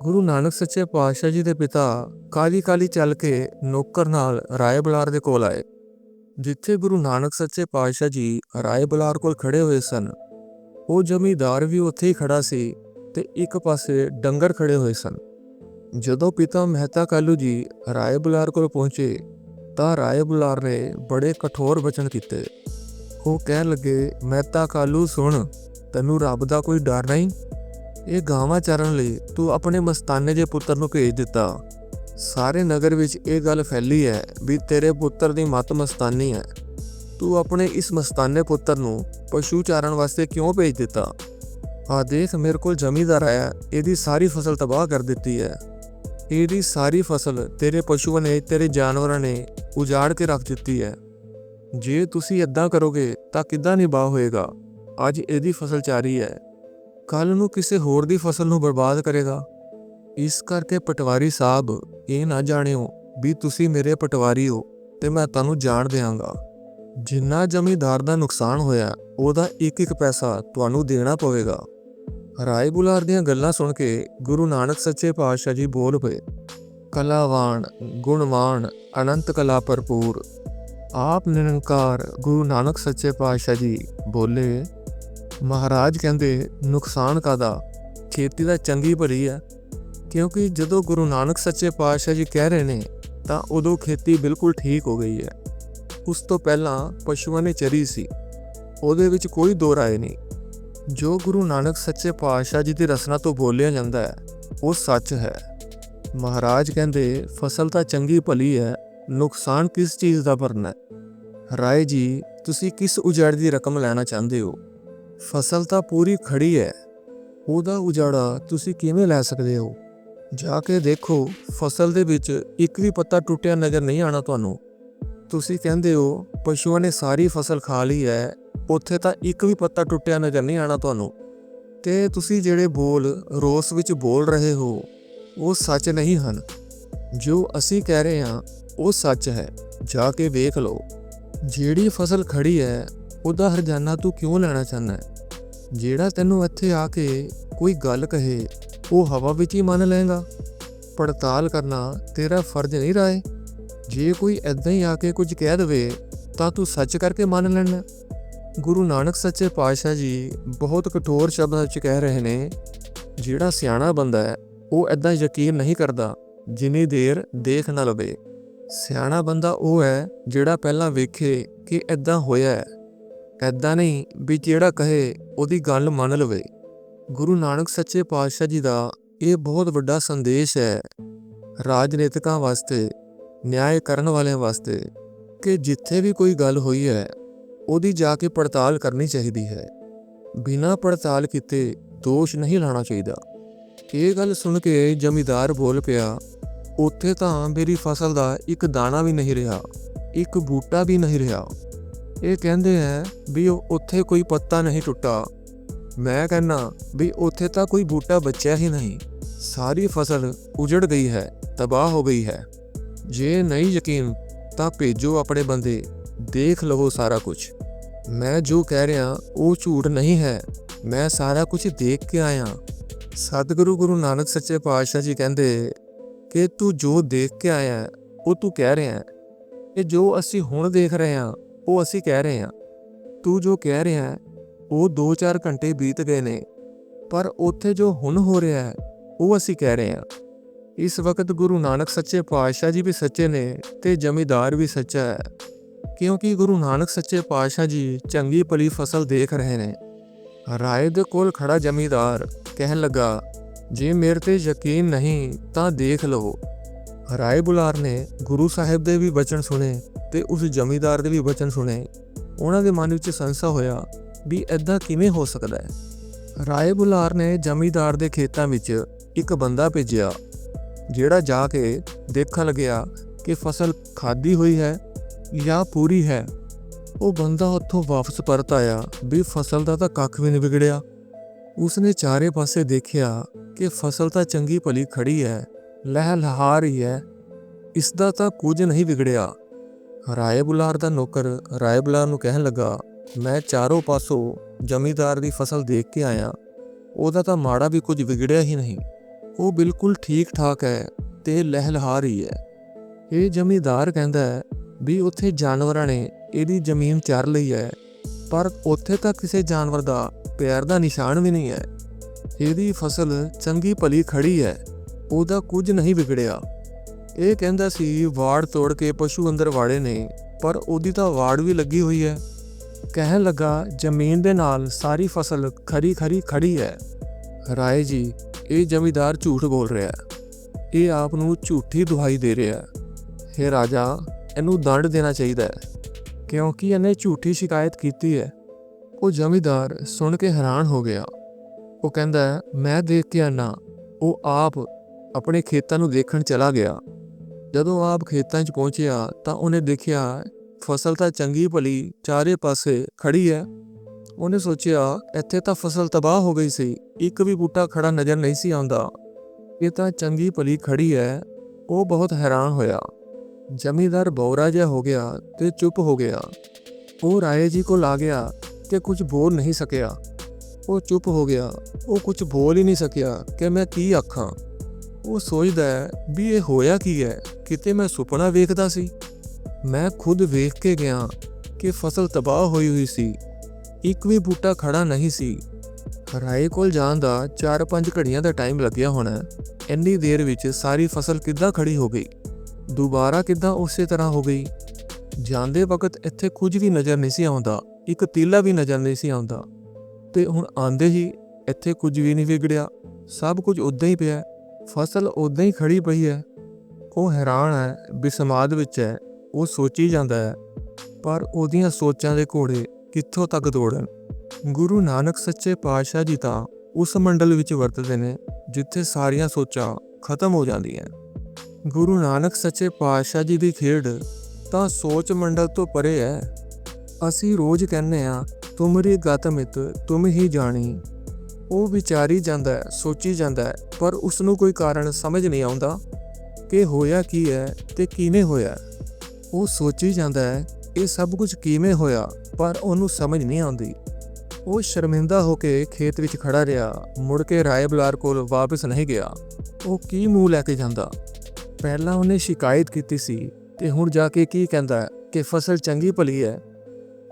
ਗੁਰੂ ਨਾਨਕ ਸੱਚੇ ਪਾਤਸ਼ਾਹ ਜੀ ਦੇ ਪਿਤਾ ਕਾਲੀ ਕਾਲੀ ਚੱਲ ਕੇ ਨੌਕਰ ਨਾਲ ਰਾਏ ਬਲਾਰ ਦੇ ਕੋਲ ਆਏ। ਜਿੱਥੇ ਗੁਰੂ ਨਾਨਕ ਸੱਚੇ ਪਾਤਸ਼ਾਹ ਜੀ ਰਾਏ ਬਲਾਰ ਕੋਲ ਖੜੇ ਹੋਏ ਸਨ, ਉਹ ਜਮੀਦਾਰ ਵੀ ਉੱਥੇ ਹੀ ਖੜਾ ਸੀ ਤੇ ਇੱਕ ਪਾਸੇ ਡੰਗਰ ਖੜੇ ਹੋਏ ਸਨ। ਜਦੋਂ ਪਿਤਾ ਮਹਿਤਾ ਕਾਲੂ ਜੀ ਰਾਏ ਬੁਲਾਰ ਕੋਲ ਪਹੁੰਚੇ, ਤਾਂ ਰਾਏ ਬੁਲਾਰ ਨੇ ਬੜੇ ਕਠੋਰ ਬਚਨ ਕੀਤੇ। ਉਹ ਕਹਿਣ ਲੱਗੇ, ਮਹਿਤਾ ਕਾਲੂ, ਸੁਣ, ਤੈਨੂੰ ਰੱਬ ਦਾ ਕੋਈ ਡਰ ਨਹੀਂ? ਇਹ ਗਾਵਾਂ ਚਰਨ ਲਈ ਤੂੰ ਆਪਣੇ ਮਸਤਾਨੇ ਜੇ ਪੁੱਤਰ ਨੂੰ ਭੇਜ ਦਿੱਤਾ। ਸਾਰੇ ਨਗਰ ਵਿੱਚ ਇਹ ਗੱਲ ਫੈਲੀ ਹੈ ਵੀ ਤੇਰੇ ਪੁੱਤਰ ਦੀ ਮਤ ਮਸਤਾਨੀ ਹੈ। ਤੂੰ ਆਪਣੇ ਇਸ ਮਸਤਾਨੇ ਪੁੱਤਰ ਨੂੰ ਪਸ਼ੂ ਚਾਰਨ ਵਾਸਤੇ ਕਿਉਂ ਭੇਜ ਦਿੱਤਾ? ਆ ਦੇਖ ਮੇਰੇ ਕੋਲ ਜ਼ਮੀਂਦਾਰ ਆਇਆ, ਇਹਦੀ ਸਾਰੀ ਫਸਲ ਤਬਾਹ ਕਰ ਦਿੱਤੀ ਹੈ। ਇਹਦੀ ਸਾਰੀ ਫਸਲ ਤੇਰੇ ਪਸ਼ੂਆਂ ਨੇ, ਤੇਰੇ ਜਾਨਵਰਾਂ ਨੇ ਉਜਾੜ ਕੇ ਰੱਖ ਦਿੱਤੀ ਹੈ। ਜੇ ਤੁਸੀਂ ਇਦਾਂ ਕਰੋਗੇ ਤਾਂ ਕਿੱਦਾਂ ਨਿਭਾ ਹੋਏਗਾ? ਅੱਜ ਇਹਦੀ ਫਸਲ ਚਾਰੀ ਹੈ। ਕੱਲ ਨੂੰ ਕਿਸੇ ਹੋਰ ਦੀ ਫਸਲ ਨੂੰ ਬਰਬਾਦ ਕਰੇਗਾ। ਇਸ ਕਰਕੇ ਪਟਵਾਰੀ ਸਾਹਿਬ, ਇਹ ਨਾ ਜਾਣਿਓ ਵੀ ਤੁਸੀਂ ਮੇਰੇ ਪਟਵਾਰੀ ਹੋ ਤੇ ਮੈਂ ਤੁਹਾਨੂੰ ਜਾਣ ਦਿਆਂਗਾ। ਜਿੰਨਾ ਜ਼ਮੀਦਾਰ ਦਾ ਨੁਕਸਾਨ ਹੋਇਆ, ਉਹਦਾ ਇੱਕ ਇੱਕ ਪੈਸਾ ਤੁਹਾਨੂੰ ਦੇਣਾ ਪਵੇਗਾ। ਰਾਏ ਬੁਲਾਰ ਦੀਆਂ ਗੱਲਾਂ ਸੁਣ ਕੇ ਗੁਰੂ ਨਾਨਕ ਸੱਚੇ ਪਾਤਸ਼ਾਹ ਜੀ ਬੋਲ ਪਏ। ਕਲਾਵਾਨ ਗੁਣਵਾਨ ਅਨੰਤ ਕਲਾ ਭਰਪੂਰ। ਆਪ ਨਿਰੰਕਾਰ ਗੁਰੂ ਨਾਨਕ ਸੱਚੇ ਪਾਤਸ਼ਾਹ ਜੀ ਬੋਲੇ, ਮਹਾਰਾਜ ਕਹਿੰਦੇ, ਨੁਕਸਾਨ ਕਾਦਾ ਖੇਤੀ ਦਾ ਚੰਗੀ ਭਲੀ ਹੈ ਕਿਉਂਕਿ ਜਦੋਂ ਗੁਰੂ ਨਾਨਕ ਸੱਚੇ ਪਾਤਸ਼ਾਹ ਜੀ ਕਹਿ ਰਹੇ ਨੇ, ਤਾਂ ਉਦੋਂ ਖੇਤੀ ਬਿਲਕੁਲ ਠੀਕ ਹੋ ਗਈ ਹੈ। ਉਸ ਤੋਂ ਪਹਿਲਾਂ ਪਸ਼ੂਆਂ ਨੇ ਚਰੀ ਸੀ। ਉਹਦੇ ਵਿੱਚ ਕੋਈ ਦੋ ਰਾਏ ਨਹੀਂ। ਜੋ ਗੁਰੂ ਨਾਨਕ ਸੱਚੇ ਪਾਤਸ਼ਾਹ ਜੀ ਦੀ ਰਸਨਾ ਤੋਂ ਬੋਲਿਆ ਜਾਂਦਾ ਹੈ, ਉਹ ਸੱਚ ਹੈ। ਮਹਾਰਾਜ ਕਹਿੰਦੇ, ਫਸਲ ਤਾਂ ਚੰਗੀ ਭਲੀ ਹੈ, ਨੁਕਸਾਨ ਕਿਸ ਚੀਜ਼ ਦਾ ਭਰਨਾ ਹੈ? ਰਾਏ ਜੀ, ਤੁਸੀਂ ਕਿਸ ਉਜਾੜ ਦੀ ਰਕਮ ਲੈਣਾ ਚਾਹੁੰਦੇ ਹੋ? ਫਸਲ ਤਾਂ ਪੂਰੀ ਖੜੀ ਹੈ। ਉਹਦਾ ਉਜਾੜਾ ਤੁਸੀਂ ਕਿਵੇਂ ਲੈ ਸਕਦੇ ਹੋ? ਜਾ ਕੇ ਦੇਖੋ, ਫਸਲ ਦੇ ਵਿੱਚ ਇੱਕ ਵੀ ਪੱਤਾ ਟੁੱਟਿਆ ਨਜ਼ਰ ਨਹੀਂ ਆਣਾ ਤੁਹਾਨੂੰ। ਤੁਸੀਂ ਕਹਿੰਦੇ ਹੋ, ਪਸ਼ੂਆਂ ਨੇ ਸਾਰੀ ਫਸਲ ਖਾ ਲਈ ਹੈ, ਉੱਥੇ ਤਾਂ ਇੱਕ ਵੀ ਪੱਤਾ ਟੁੱਟਿਆ ਨਜ਼ਰ ਨਹੀਂ ਆਣਾ ਤੁਹਾਨੂੰ। ਤੇ ਤੁਸੀਂ ਜਿਹੜੇ ਬੋਲ, ਰੋਸ ਵਿੱਚ ਬੋਲ ਰਹੇ ਹੋ, ਉਹ ਸੱਚ ਨਹੀਂ ਹਨ। ਜੋ ਅਸੀਂ ਕਹਿ ਰਹੇ ਹਾਂ, ਉਹ ਸੱਚ ਹੈ। ਜਾ ਕੇ ਵੇਖ ਲਓ, ਜਿਹੜੀ ਫਸਲ ਖੜੀ ਹੈ, ਉਹਦਾ ਹਰਜਾਨਾ ਤੂੰ ਕਿਉਂ ਲੈਣਾ ਚਾਹੁੰਦਾ ਹੈ? ਜਿਹੜਾ ਤੈਨੂੰ ਇੱਥੇ ਆ ਕੇ ਕੋਈ ਗੱਲ ਕਹੇ ਉਹ ਹਵਾ ਵਿੱਚ ਹੀ ਮੰਨ ਲਏਗਾ। ਪੜਤਾਲ ਕਰਨਾ ਤੇਰਾ ਫਰਜ਼ ਨਹੀਂ ਰਾਏ। ਜੇ ਕੋਈ ਐਦਾਂ ਹੀ ਆ ਕੇ ਕੁਝ ਕਹਿ ਦੇਵੇ, ਤਾਂ ਤੂੰ ਸੱਚ ਕਰਕੇ ਮੰਨ ਲੈਣਾ। ਗੁਰੂ ਨਾਨਕ ਸੱਚੇ ਪਾਤਸ਼ਾਹ ਜੀ ਬਹੁਤ ਕਠੋਰ ਸ਼ਬਦਾਂ ਵਿੱਚ ਕਹਿ ਰਹੇ ਨੇ, ਜਿਹੜਾ ਸਿਆਣਾ ਬੰਦਾ ਹੈ, ਉਹ ਐਦਾਂ ਯਕੀਨ ਨਹੀਂ ਕਰਦਾ, ਜਿੰਨੀ ਦੇਰ ਦੇਖ ਨਾ ਲਵੇ। ਸਿਆਣਾ ਬੰਦਾ ਉਹ ਹੈ, ਜਿਹੜਾ ਪਹਿਲਾਂ ਵੇਖੇ ਕਿ ਐਦਾਂ ਹੋਇਆ ਹੈ। ਐਦਾਂ ਨਹੀਂ ਵੀ ਜਿਹੜਾ ਕਹੇ, ਉਹਦੀ ਗੱਲ ਮੰਨ ਲਵੇ। ਗੁਰੂ ਨਾਨਕ ਸੱਚੇ ਪਾਤਸ਼ਾਹ ਜੀ ਦਾ ਇਹ ਬਹੁਤ ਵੱਡਾ ਸੰਦੇਸ਼ ਹੈ। ਰਾਜਨੀਤਿਕਾਂ ਵਾਸਤੇ, ਨਿਆਂ ਕਰਨ ਵਾਲਿਆਂ ਵਾਸਤੇ ਕਿ ਜਿੱਥੇ ਵੀ ਕੋਈ ਗੱਲ ਹੋਈ ਹੈ, ਉਹਦੀ ਜਾ ਕੇ ਪੜਤਾਲ ਕਰਨੀ ਚਾਹੀਦੀ ਹੈ। ਬਿਨਾਂ ਪੜਤਾਲ ਕੀਤੇ ਦੋਸ਼ ਨਹੀਂ ਲਾਣਾ ਚਾਹੀਦਾ। ਇਹ ਗੱਲ ਸੁਣ ਕੇ ਜ਼ਮੀਦਾਰ ਬੋਲ ਪਿਆ, ਉੱਥੇ ਤਾਂ ਮੇਰੀ ਫਸਲ ਦਾ ਇੱਕ ਦਾਣਾ ਵੀ ਨਹੀਂ ਰਿਹਾ, ਇੱਕ ਬੂਟਾ ਵੀ ਨਹੀਂ ਰਿਹਾ। ਇਹ ਕਹਿੰਦੇ ਹੈ ਵੀ ਉੱਥੇ ਕੋਈ ਪੱਤਾ ਨਹੀਂ ਟੁੱਟਾ। ਮੈਂ ਕਹਿੰਨਾ ਵੀ ਉੱਥੇ ਤਾਂ ਕੋਈ ਬੂਟਾ ਬਚਿਆ ਹੀ ਨਹੀਂ। ਸਾਰੀ ਫਸਲ ਉਜੜ ਗਈ ਹੈ, ਤਬਾਹ ਹੋ ਗਈ ਹੈ। ਜੇ ਨਹੀਂ ਯਕੀਨ, ਤਾਂ ਭੇਜੋ ਆਪਣੇ ਬੰਦੇ, ਦੇਖ ਲਵੋ ਸਾਰਾ ਕੁਝ। ਮੈਂ ਜੋ ਕਹਿ ਰਿਹਾ, ਉਹ ਝੂਠ ਨਹੀਂ ਹੈ। ਮੈਂ ਸਾਰਾ ਕੁਝ ਦੇਖ ਕੇ ਆਇਆ। ਸਤਿਗੁਰੂ ਗੁਰੂ ਨਾਨਕ ਸੱਚੇ ਪਾਤਸ਼ਾਹ ਜੀ ਕਹਿੰਦੇ, ਕਿ ਤੂੰ ਜੋ ਦੇਖ ਕੇ ਆਇਆ, ਉਹ ਤੂੰ ਕਹਿ ਰਿਹਾ ਹੈ। ਇਹ ਜੋ ਅਸੀਂ ਹੁਣ ਦੇਖ ਰਹੇ ਹਾਂ, ਉਹ ਅਸੀਂ ਕਹਿ ਰਹੇ ਹਾਂ। ਤੂੰ ਜੋ ਕਹਿ ਰਿਹਾ ਹੈ ਉਹ 2-4 ਘੰਟੇ ਬੀਤ ਗਏ ਨੇ, ਪਰ ਉੱਥੇ ਜੋ ਹੁਣ ਹੋ ਰਿਹਾ ਹੈ, ਉਹ ਅਸੀਂ ਕਹਿ ਰਹੇ ਹਾਂ। ਇਸ ਵਕਤ ਗੁਰੂ ਨਾਨਕ ਸੱਚੇ ਪਾਤਸ਼ਾਹ ਜੀ ਵੀ ਸੱਚੇ ਨੇ ਤੇ ਜ਼ਮੀਦਾਰ ਵੀ ਸੱਚਾ ਹੈ, ਕਿਉਂਕਿ ਗੁਰੂ ਨਾਨਕ ਸੱਚੇ ਪਾਤਸ਼ਾਹ ਜੀ ਚੰਗੀ ਭਲੀ ਫਸਲ ਦੇਖ ਰਹੇ ਨੇ। ਰਾਏ ਦੇ ਕੋਲ ਖੜਾ ਜ਼ਮੀਦਾਰ ਕਹਿਣ ਲੱਗਾ, ਜੇ ਮੇਰੇ ਤੇ ਯਕੀਨ ਨਹੀਂ, ਤਾਂ ਦੇਖ ਲਵੋ ਰਾਏ ਬੁਲਾਰ ਨੇ ਗੁਰੂ ਸਾਹਿਬ ਦੇ ਵੀ ਬਚਨ ਸੁਣੇ ਤੇ ਉਸ ਜ਼ਮੀਦਾਰ ਦੇ ਵੀ ਬਚਨ ਸੁਣੇ। ਉਹਨਾਂ ਦੇ ਮਨ ਵਿੱਚ ਸੰਸਾ ਹੋਇਆ ਵੀ ਐਦਾਂ ਕਿਵੇਂ ਹੋ ਸਕਦਾ ਹੈ? ਰਾਏ ਬੁਲਾਰ ਨੇ ਜਮੀਦਾਰ ਦੇ ਖੇਤਾਂ ਵਿੱਚ ਇੱਕ ਬੰਦਾ ਭੇਜਿਆ, ਜਿਹੜਾ ਜਾ ਕੇ ਦੇਖਣ ਲੱਗਿਆ ਕਿ ਫਸਲ ਖਾਦੀ ਹੋਈ ਹੈ ਜਾਂ ਪੂਰੀ ਹੈ। ਉਹ ਬੰਦਾ ਉੱਥੋਂ ਵਾਪਸ ਪਰਤ ਆਇਆ ਵੀ ਫਸਲ ਦਾ ਤਾਂ ਕੱਖ ਵੀ ਨਹੀਂ ਵਿਗੜਿਆ। ਉਸਨੇ ਚਾਰੇ ਪਾਸੇ ਦੇਖਿਆ ਕਿ ਫਸਲ ਤਾਂ ਚੰਗੀ ਭਲੀ ਖੜੀ ਹੈ ਲਹਿ ਲਹਾ ਰਹੀ ਹੈ। ਇਸ ਦਾ ਤਾਂ ਕੁਝ ਨਹੀਂ ਵਿਗੜਿਆ। ਰਾਏ ਬੁਲਾਰ ਦਾ ਨੌਕਰ ਰਾਏ ਬੁਲਾਰ ਨੂੰ ਕਹਿਣ ਲੱਗਾ ਮੈਂ ਚਾਰੋਂ ਪਾਸੋਂ ਜ਼ਮੀਦਾਰ ਦੀ ਫਸਲ ਦੇਖ ਕੇ ਆਇਆ। ਉਹਦਾ ਤਾਂ ਮਾੜਾ ਵੀ ਕੁਝ ਵਿਗੜਿਆ ਹੀ ਨਹੀਂ। ਉਹ ਬਿਲਕੁਲ ਠੀਕ ਠਾਕ ਹੈ ਤੇ ਲਹਿ ਲਹਾ ਰਹੀ ਹੈ। ਇਹ ਜ਼ਮੀਦਾਰ ਕਹਿੰਦਾ ਹੈ ਵੀ ਉੱਥੇ ਜਾਨਵਰਾਂ ਨੇ ਇਹਦੀ ਜ਼ਮੀਨ ਚਰ ਲਈ ਹੈ, ਪਰ ਉੱਥੇ ਤਾਂ ਕਿਸੇ ਜਾਨਵਰ ਦਾ ਪੈਰ ਦਾ ਨਿਸ਼ਾਨ ਵੀ ਨਹੀਂ ਹੈ। ਇਹਦੀ ਫਸਲ ਚੰਗੀ ਭਲੀ ਖੜੀ ਹੈ, ਉਹਦਾ ਕੁਝ ਨਹੀਂ ਵਿਗੜਿਆ। ਇਹ ਕਹਿੰਦਾ ਸੀ ਵਾੜ ਤੋੜ ਕੇ ਪਸ਼ੂ ਅੰਦਰ ਵਾੜੇ ਨੇ, ਪਰ ਉਹਦੀ ਤਾਂ ਵਾੜ ਵੀ ਲੱਗੀ ਹੋਈ ਹੈ। ਕਹਿਣ ਲੱਗਾ, ਜ਼ਮੀਨ ਦੇ ਨਾਲ ਸਾਰੀ ਫਸਲ ਖਰੀ ਖਰੀ ਖੜੀ ਹੈ। ਰਾਏ ਜੀ, ਇਹ ਜ਼ਮੀਦਾਰ ਝੂਠ ਬੋਲ ਰਿਹਾ ਹੈ। ਇਹ ਆਪ ਨੂੰ ਝੂਠੀ ਦੁਹਾਈ ਦੇ ਰਿਹਾ ਹੈ। ਹੇ ਰਾਜਾ, ਇਹਨੂੰ ਦੰਡ ਦੇਣਾ ਚਾਹੀਦਾ ਹੈ, ਕਿਉਂਕਿ ਇਹਨੇ ਝੂਠੀ ਸ਼ਿਕਾਇਤ ਕੀਤੀ ਹੈ। ਉਹ ਜ਼ਮੀਦਾਰ ਸੁਣ ਕੇ ਹੈਰਾਨ ਹੋ ਗਿਆ। ਉਹ ਕਹਿੰਦਾ, ਮੈਂ ਦੇਖ ਕੇ ਆਣਾ ਉਹ ਆਪ ਆਪਣੇ ਖੇਤਾਂ ਨੂੰ ਦੇਖਣ ਚਲਾ ਗਿਆ। ਜਦੋਂ ਆਪ ਖੇਤਾਂ 'ਚ ਪਹੁੰਚਿਆ ਤਾਂ ਉਹਨੇ ਦੇਖਿਆ ਫਸਲ ਤਾਂ ਚੰਗੀ ਭਲੀ ਚਾਰੇ ਪਾਸੇ ਖੜੀ ਹੈ ਉਹਨੇ ਸੋਚਿਆ, ਇੱਥੇ ਤਾਂ ਫਸਲ ਤਬਾਹ ਹੋ ਗਈ ਸੀ, ਇੱਕ ਵੀ ਬੂਟਾ ਖੜਾ ਨਜ਼ਰ ਨਹੀਂ ਸੀ ਆਉਂਦਾ। ਇਹ ਤਾਂ ਚੰਗੀ ਭਲੀ ਖੜੀ ਹੈ ਉਹ ਬਹੁਤ ਹੈਰਾਨ ਹੋਇਆ। ਜ਼ਮੀਦਾਰ ਬੌਰਾ ਜਿਹਾ ਹੋ ਗਿਆ ਤੇ ਚੁੱਪ ਹੋ ਗਿਆ। ਉਹ ਰਾਏ ਜੀ ਕੋਲ ਆ ਗਿਆ ਕਿ ਕੁਝ ਬੋਲ ਨਹੀਂ ਸਕਿਆ। ਉਹ ਚੁੱਪ ਹੋ ਗਿਆ, ਉਹ ਕੁਝ ਬੋਲ ਹੀ ਨਹੀਂ ਸਕਿਆ ਕਿ ਮੈਂ ਕੀ ਆਖਾਂ। ਉਹ ਸੋਚਦਾ ਹੈ ਵੀ ਇਹ ਹੋਇਆ ਕੀ ਹੈ ਕਿਤੇ ਮੈਂ ਸੁਪਨਾ ਵੇਖਦਾ ਸੀ। ਮੈਂ ਖੁਦ ਵੇਖ ਕੇ ਗਿਆ ਕਿ ਫਸਲ ਤਬਾਹ ਹੋਈ ਹੋਈ ਸੀ। ਇੱਕ ਵੀ ਬੂਟਾ ਖੜਾ ਨਹੀਂ ਸੀ। ਰਾਏ ਕੋਲ ਜਾਣ ਦਾ 4-5 ਘੜੀਆਂ ਦਾ ਟਾਈਮ ਲੱਗਿਆ ਹੋਣਾ। ਇੰਨੀ ਦੇਰ ਵਿੱਚ ਸਾਰੀ ਫਸਲ ਕਿੱਦਾਂ ਖੜੀ ਹੋ ਗਈ? ਦੁਬਾਰਾ ਕਿੱਦਾਂ ਉਸੇ ਤਰ੍ਹਾਂ ਹੋ ਗਈ? ਜਾਂਦੇ ਵਕਤ ਇੱਥੇ ਕੁਝ ਵੀ ਨਜ਼ਰ ਨਹੀਂ ਸੀ ਆਉਂਦਾ। ਇੱਕ ਤੀਲਾ ਵੀ ਨਜ਼ਰ ਨਹੀਂ ਸੀ ਆਉਂਦਾ। ਤੇ ਹੁਣ ਆਂਦੇ ਹੀ ਇੱਥੇ ਕੁਝ ਵੀ ਨਹੀਂ ਵਿਗੜਿਆ। ਸਭ ਕੁਝ ਉਦਾਂ ਹੀ ਪਿਆ। ਫਸਲ ਉਦਾਂ ਹੀ ਖੜੀ ਪਈ ਹੈ। ਉਹ ਹੈਰਾਨ ਹੈ, ਬਿਸਮਾਦ ਵਿੱਚ ਹੈ। ਉਹ ਸੋਚੀ ਜਾਂਦਾ ਹੈ, ਪਰ ਉਹਦੀਆਂ ਸੋਚਾਂ ਦੇ ਘੋੜੇ ਕਿੱਥੋਂ ਤੱਕ ਦੌੜਨ? ਗੁਰੂ ਨਾਨਕ ਸੱਚੇ ਪਾਤਸ਼ਾਹ ਜੀ ਤਾਂ ਉਸ ਮੰਡਲ ਵਿੱਚ ਵਰਤਦੇ ਨੇ, ਜਿੱਥੇ ਸਾਰੀਆਂ ਸੋਚਾਂ ਖਤਮ ਹੋ ਜਾਂਦੀਆਂ ਗੁਰੂ ਨਾਨਕ ਸੱਚੇ ਪਾਤਸ਼ਾਹ ਜੀ ਦੀ ਖੇਡ ਤਾਂ ਸੋਚ ਮੰਡਲ ਤੋਂ ਪਰੇ ਹੈ। ਅਸੀਂ ਰੋਜ਼ ਕਹਿੰਦੇ ਆ ਤੁਮਰੀ ਗਤ ਮਿਤ, ਤੁਮ ਹੀ ਜਾਣੀ। ਉਹ ਵਿਚਾਰੀ ਜਾਂਦਾ ਹੈ, ਸੋਚੀ ਜਾਂਦਾ ਹੈ, ਪਰ ਉਸ ਨੂੰ ਕੋਈ ਕਾਰਨ ਸਮਝ ਨਹੀਂ ਆਉਂਦਾ ਕਿ ਹੋਇਆ ਕੀ ਹੈ ਤੇ ਕਿਵੇਂ ਹੋਇਆ ਉਹ ਸੋਚੀ ਜਾਂਦਾ ਹੈ ਇਹ ਸਭ ਕੁਝ ਕਿਵੇਂ ਹੋਇਆ, ਪਰ ਉਹਨੂੰ ਸਮਝ ਨਹੀਂ ਆਉਂਦੀ। ਉਹ ਸ਼ਰਮਿੰਦਾ ਹੋ ਕੇ ਖੇਤ ਵਿੱਚ ਖੜਾ ਰਿਹਾ, ਮੁੜ ਕੇ ਰਾਏ ਬੁਲਾਰ ਕੋਲ ਵਾਪਸ ਨਹੀਂ ਗਿਆ। ਉਹ ਕੀ ਮੂੰਹ ਲੈ ਕੇ ਜਾਂਦਾ? ਪਹਿਲਾਂ ਉਹਨੇ ਸ਼ਿਕਾਇਤ ਕੀਤੀ ਸੀ ਤੇ ਹੁਣ ਜਾ ਕੇ ਕੀ ਕਹਿੰਦਾ ਕਿ ਫਸਲ ਚੰਗੀ ਭਲੀ ਹੈ?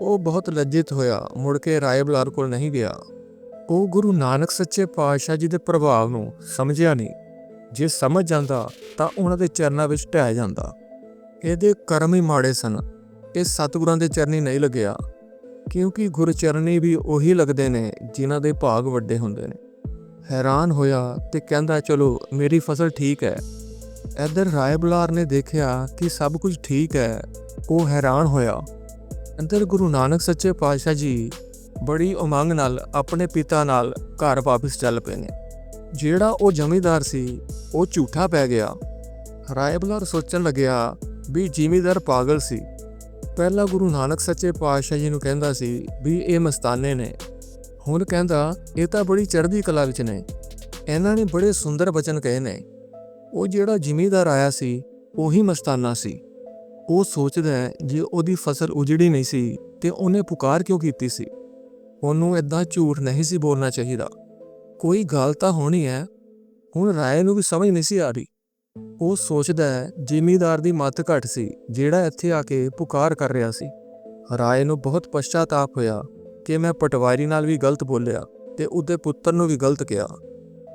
ਉਹ ਬਹੁਤ ਲੱਜਿਤ ਹੋਇਆ, ਮੁੜ ਕੇ ਰਾਏ ਬੁਲਾਰ ਕੋਲ ਨਹੀਂ ਗਿਆ। ਉਹ ਗੁਰੂ ਨਾਨਕ ਸੱਚੇ ਪਾਤਸ਼ਾਹ ਜੀ ਦੇ ਪ੍ਰਭਾਵ ਨੂੰ ਸਮਝਿਆ ਨਹੀਂ। ਜੇ ਸਮਝ ਜਾਂਦਾ ਤਾਂ ਉਹਨਾਂ ਦੇ ਚਰਨਾਂ ਵਿੱਚ ਢਹਿ ਜਾਂਦਾ। ਇਹਦੇ ਕਰਮ ਹੀ ਮਾੜੇ ਸਨ। ਇਹ ਸਤਿਗੁਰਾਂ ਦੇ ਚਰਨੀ ਨਹੀਂ ਲੱਗਿਆ, ਕਿਉਂਕਿ ਗੁਰਚਰਨੀ ਵੀ ਉਹੀ ਲੱਗਦੇ ਨੇ ਜਿਨ੍ਹਾਂ ਦੇ ਭਾਗ ਵੱਡੇ ਹੁੰਦੇ ਨੇ। ਹੈਰਾਨ ਹੋਇਆ ਤੇ ਕਹਿੰਦਾ, ਚਲੋ, ਮੇਰੀ ਫਸਲ ਠੀਕ ਹੈ। ਇੱਧਰ ਰਾਏ ਬੁਲਾਰ ਨੇ ਦੇਖਿਆ ਕਿ ਸਭ ਕੁਝ ਠੀਕ ਹੈ, ਉਹ ਹੈਰਾਨ ਹੋਇਆ। ਅੰਦਰ ਗੁਰੂ ਨਾਨਕ ਸੱਚੇ ਪਾਤਸ਼ਾਹ ਜੀ ਬੜੀ ਉਮੰਗ ਨਾਲ ਆਪਣੇ ਪਿਤਾ ਨਾਲ ਘਰ ਵਾਪਸ ਚੱਲ ਪਏ ਨੇ। ਜਿਹੜਾ ਉਹ ਜ਼ਮੀਂਦਾਰ ਸੀ, ਉਹ ਝੂਠਾ ਪੈ ਗਿਆ। ਰਾਏ ਬੁਲਾਰ ਸੋਚਣ ਲੱਗਿਆ ਵੀ ਜ਼ਿਮੀਦਾਰ ਪਾਗਲ ਸੀ। ਪਹਿਲਾਂ ਗੁਰੂ ਨਾਨਕ ਸੱਚੇ ਪਾਤਸ਼ਾਹ ਜੀ ਨੂੰ ਕਹਿੰਦਾ ਸੀ ਵੀ ਇਹ ਮਸਤਾਨੇ ਨੇ। ਹੁਣ ਕਹਿੰਦਾ, ਇਹ ਤਾਂ ਬੜੀ ਚੜ੍ਹਦੀ ਕਲਾ ਵਿੱਚ ਨੇ। ਇਹਨਾਂ ਨੇ ਬੜੇ ਸੁੰਦਰ ਬਚਨ ਕਹੇ ਨੇ। ਉਹ ਜਿਹੜਾ ਜ਼ਿਮੀਂਦਾਰ ਆਇਆ ਸੀ, ਉਹੀ ਮਸਤਾਨਾ ਸੀ। ਉਹ ਸੋਚਦਾ ਹੈ ਜੇ ਉਹਦੀ ਫਸਲ ਉਜੜੀ ਨਹੀਂ ਸੀ, ਤੇ ਉਹਨੇ ਪੁਕਾਰ ਕਿਉਂ ਕੀਤੀ ਸੀ? ਉਹਨੂੰ ਇਦਾਂ ਝੂਠ ਨਹੀਂ ਸੀ ਬੋਲਣਾ ਚਾਹੀਦਾ। ਕੋਈ ਗੱਲ ਤਾਂ ਹੋਣੀ ਹੈ। ਹੁਣ ਰਾਏ ਨੂੰ ਵੀ ਸਮਝ ਨਹੀਂ ਸੀ ਆ ਰਹੀ। ਉਹ ਸੋਚਦਾ ਹੈ ਜ਼ਿਮੀਦਾਰ ਦੀ ਮੱਤ ਘੱਟ ਸੀ, ਜਿਹੜਾ ਇੱਥੇ ਆ ਕੇ ਪੁਕਾਰ ਕਰ ਰਿਹਾ ਸੀ। ਰਾਏ ਨੂੰ ਬਹੁਤ ਪਛਤਾਤਾਪ ਹੋਇਆ ਕਿ ਮੈਂ ਪਟਵਾਰੀ ਨਾਲ ਵੀ ਗਲਤ ਬੋਲਿਆ ਤੇ ਉਹਦੇ ਪੁੱਤਰ ਨੂੰ ਵੀ ਗਲਤ ਕਿਹਾ।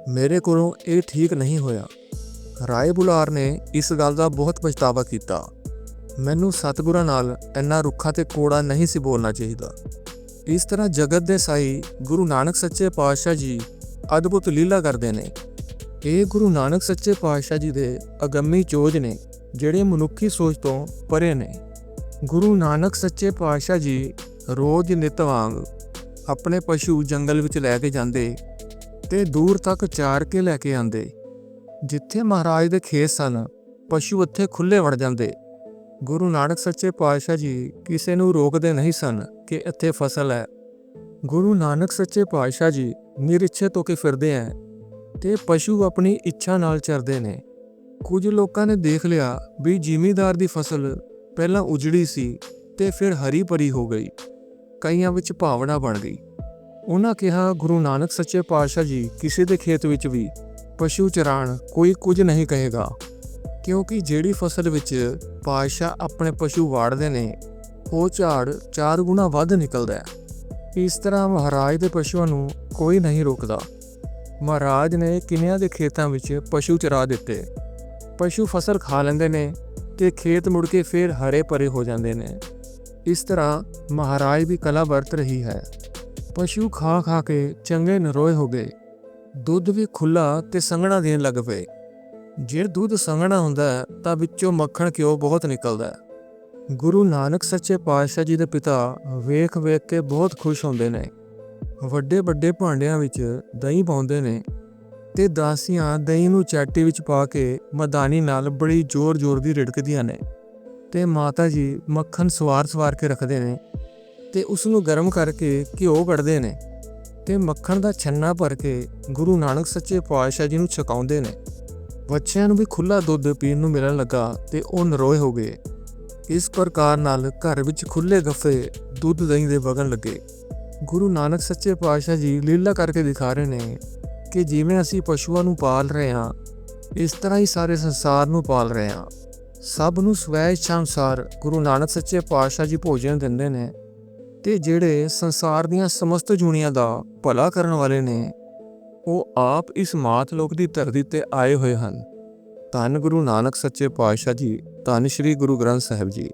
ਮੇਰੇ ਕੋਲੋਂ ਇਹ ਠੀਕ ਨਹੀਂ ਹੋਇਆ। ਰਾਏ ਬੁਲਾਰ ਨੇ ਇਸ ਗੱਲ ਦਾ ਬਹੁਤ ਪਛਤਾਵਾ ਕੀਤਾ। ਮੈਨੂੰ ਸਤਿਗੁਰਾਂ ਨਾਲ ਇੰਨਾ ਰੁੱਖਾ ਤੇ ਕੋੜਾ ਨਹੀਂ ਸੀ ਬੋਲਣਾ ਚਾਹੀਦਾ। ਇਸ ਤਰ੍ਹਾਂ ਜਗਤ ਦੇ ਸਾਈ ਗੁਰੂ ਨਾਨਕ ਸੱਚੇ ਪਾਤਸ਼ਾਹ ਜੀ ਅਦਭੁਤ ਲੀਲਾ ਕਰਦੇ ਨੇ। ਇਹ ਗੁਰੂ ਨਾਨਕ ਸੱਚੇ ਪਾਤਸ਼ਾਹ ਜੀ ਦੇ ਅਗੰਮੀ ਚੋਜ ਨੇ, ਜਿਹੜੇ ਮਨੁੱਖੀ ਸੋਚ ਤੋਂ ਪਰੇ ਨੇ। ਗੁਰੂ ਨਾਨਕ ਸੱਚੇ ਪਾਤਸ਼ਾਹ ਜੀ ਰੋਜ਼ ਨਿਤ ਵਾਂਗ ਆਪਣੇ ਪਸ਼ੂ ਜੰਗਲ ਵਿੱਚ ਲੈ ਕੇ ਜਾਂਦੇ ਤੇ ਦੂਰ ਤੱਕ ਚਾਰ ਕੇ ਲੈ ਕੇ ਆਂਦੇ ਜਿੱਥੇ ਮਹਾਰਾਜ ਦੇ ਖੇਤ ਸਨ, ਪਸ਼ੂ ਉੱਥੇ ਖੁੱਲੇ ਵੜ ਜਾਂਦੇ। ਗੁਰੂ ਨਾਨਕ ਸੱਚੇ ਪਾਤਸ਼ਾਹ ਜੀ ਕਿਸੇ ਨੂੰ ਰੋਕਦੇ ਨਹੀਂ ਸਨ ਕਿ ਇੱਥੇ ਫਸਲ ਹੈ। ਗੁਰੂ ਨਾਨਕ ਸੱਚੇ ਪਾਤਸ਼ਾਹ ਜੀ ਨਿਰਿਛਤ ਤੋਂ ਕੇ ਫਿਰਦੇ ਐ। ਤੇ ਪਸ਼ੂ ਆਪਣੀ ਇੱਛਾ ਨਾਲ ਚਰਦੇ ਨੇ। ਕੁਝ ਲੋਕਾਂ ਨੇ ਦੇਖ ਲਿਆ ਵੀ ਜ਼ਿਮੀਦਾਰ ਦੀ ਫਸਲ ਪਹਿਲਾਂ ਉਜੜੀ ਸੀ ਤੇ ਫਿਰ ਹਰੀ ਭਰੀ ਹੋ ਗਈ। ਕਈਆਂ ਵਿੱਚ ਭਾਵਨਾ ਬਣ ਗਈ। ਉਹਨਾਂ ਕਿਹਾ, ਗੁਰੂ ਨਾਨਕ ਸੱਚੇ ਪਾਤਸ਼ਾਹ ਜੀ, ਕਿਸੇ ਦੇ ਖੇਤ ਵਿੱਚ ਵੀ ਪਸ਼ੂ ਚਰਾਣ ਕੋਈ ਕੁਝ ਨਹੀਂ ਕਹੇਗਾ। ਕਿਉਂਕਿ ਜਿਹੜੀ ਫਸਲ ਵਿੱਚ ਪਾਤਸ਼ਾਹ ਆਪਣੇ ਪਸ਼ੂ ਵਾੜਦੇ ਨੇ, ਉਹ ਝਾੜ ਚਾਰ ਗੁਣਾ ਵੱਧ ਨਿਕਲਦਾ ਹੈ। ਇਸ ਤਰ੍ਹਾਂ ਮਹਾਰਾਜ ਦੇ ਪਸ਼ੂਆਂ ਨੂੰ ਕੋਈ ਨਹੀਂ ਰੋਕਦਾ। ਮਹਾਰਾਜ ਨੇ ਕਿਨਿਆਂ ਦੇ ਖੇਤਾਂ ਵਿੱਚ ਪਸ਼ੂ ਚਰਾ ਦਿੱਤੇ। ਪਸ਼ੂ ਫਸਲ ਖਾ ਲੈਂਦੇ ਨੇ ਤੇ ਖੇਤ ਮੁੜ ਕੇ ਫੇਰ ਹਰੇ ਭਰੇ ਹੋ ਜਾਂਦੇ ਨੇ। ਇਸ ਤਰ੍ਹਾਂ ਮਹਾਰਾਜ ਦੀ ਕਲਾ ਵਰਤ ਰਹੀ ਹੈ। ਪਸ਼ੂ ਖਾ ਖਾ ਕੇ ਚੰਗੇ ਨਰੋਏ ਹੋ ਗਏ। ਦੁੱਧ ਵੀ ਖੁੱਲਾ ਤੇ ਸੰਘਣਾ ਦੇਣ ਲੱਗ ਪਏ। ਜੇ ਦੁੱਧ ਸੰਘਣਾ ਹੁੰਦਾ ਤਾਂ ਵਿੱਚੋਂ ਮੱਖਣ ਘਿਓ ਬਹੁਤ ਨਿਕਲਦਾ। ਗੁਰੂ ਨਾਨਕ ਸੱਚੇ ਪਾਤਸ਼ਾਹ ਜੀ ਦੇ ਪਿਤਾ ਵੇਖ ਵੇਖ ਕੇ ਬਹੁਤ ਖੁਸ਼ ਹੁੰਦੇ ਨੇ। ਵੱਡੇ ਵੱਡੇ ਭਾਂਡਿਆਂ ਵਿੱਚ ਦਹੀਂ ਪਾਉਂਦੇ ਨੇ ਤੇ ਦਾਸੀਆਂ ਦਹੀਂ ਨੂੰ ਚਾਟੀ ਵਿੱਚ ਪਾ ਕੇ ਮਦਾਨੀ ਨਾਲ ਬੜੀ ਜ਼ੋਰ-ਜ਼ੋਰ ਦੀ ਰਿੜਕਦੀਆਂ ਨੇ ਤੇ ਮਾਤਾ ਜੀ ਮੱਖਣ ਸਵਾਰ-ਸਵਾਰ ਕੇ ਰੱਖਦੇ ਨੇ ਤੇ ਉਸ ਨੂੰ ਗਰਮ ਕਰਕੇ ਘਿਓ ਕੱਢਦੇ ਨੇ ਤੇ ਮੱਖਣ ਦਾ ਛੰਨਾ ਭਰ ਕੇ ਗੁਰੂ ਨਾਨਕ ਸੱਚੇ ਪਾਤਸ਼ਾਹ ਜੀ ਨੂੰ ਛਕਾਉਂਦੇ ਨੇ। ਬੱਚਿਆਂ ਨੂੰ ਵੀ ਖੁੱਲਾ ਦੁੱਧ ਪੀਣ ਨੂੰ ਮਿਲਣ ਲੱਗਾ ਤੇ ਉਹ ਨਰੋਏ ਹੋ ਗਏ। ਇਸ ਪ੍ਰਕਾਰ ਨਾਲ ਘਰ ਵਿੱਚ ਖੁੱਲੇ ਗੱਫੇ ਦੁੱਧ ਦਹੀਂ ਦੇ ਵਗਣ ਲੱਗੇ। ਗੁਰੂ ਨਾਨਕ ਸੱਚੇ ਪਾਤਸ਼ਾਹ ਜੀ ਲੀਲਾ ਕਰਕੇ ਦਿਖਾ ਰਹੇ ਨੇ ਕਿ ਜਿਵੇਂ ਅਸੀਂ ਪਸ਼ੂਆਂ ਨੂੰ ਪਾਲ ਰਹੇ ਹਾਂ, ਇਸ ਤਰ੍ਹਾਂ ਹੀ ਸਾਰੇ ਸੰਸਾਰ ਨੂੰ ਪਾਲ ਰਹੇ ਹਾਂ। ਸਭ ਨੂੰ ਸਵੈ ਇੱਛਾ ਅਨੁਸਾਰ ਗੁਰੂ ਨਾਨਕ ਸੱਚੇ ਪਾਤਸ਼ਾਹ ਜੀ ਭੋਜਨ ਦਿੰਦੇ ਨੇ ਤੇ ਜਿਹੜੇ ਸੰਸਾਰ ਦੀਆਂ ਸਮਸਤ ਜੂਨੀਆਂ ਦਾ ਭਲਾ ਕਰਨ ਵਾਲੇ ਨੇ, ਉਹ ਆਪ ਇਸ ਮਾਤ ਲੋਕ ਦੀ ਧਰਤੀ ਤੇ ਆਏ ਹੋਏ ਹਨ। ਧੰਨ ਗੁਰੂ ਨਾਨਕ ਸੱਚੇ ਪਾਤਸ਼ਾਹ ਜੀ, ਧੰਨ ਸ਼੍ਰੀ ਗੁਰੂ ਗ੍ਰੰਥ ਸਾਹਿਬ ਜੀ।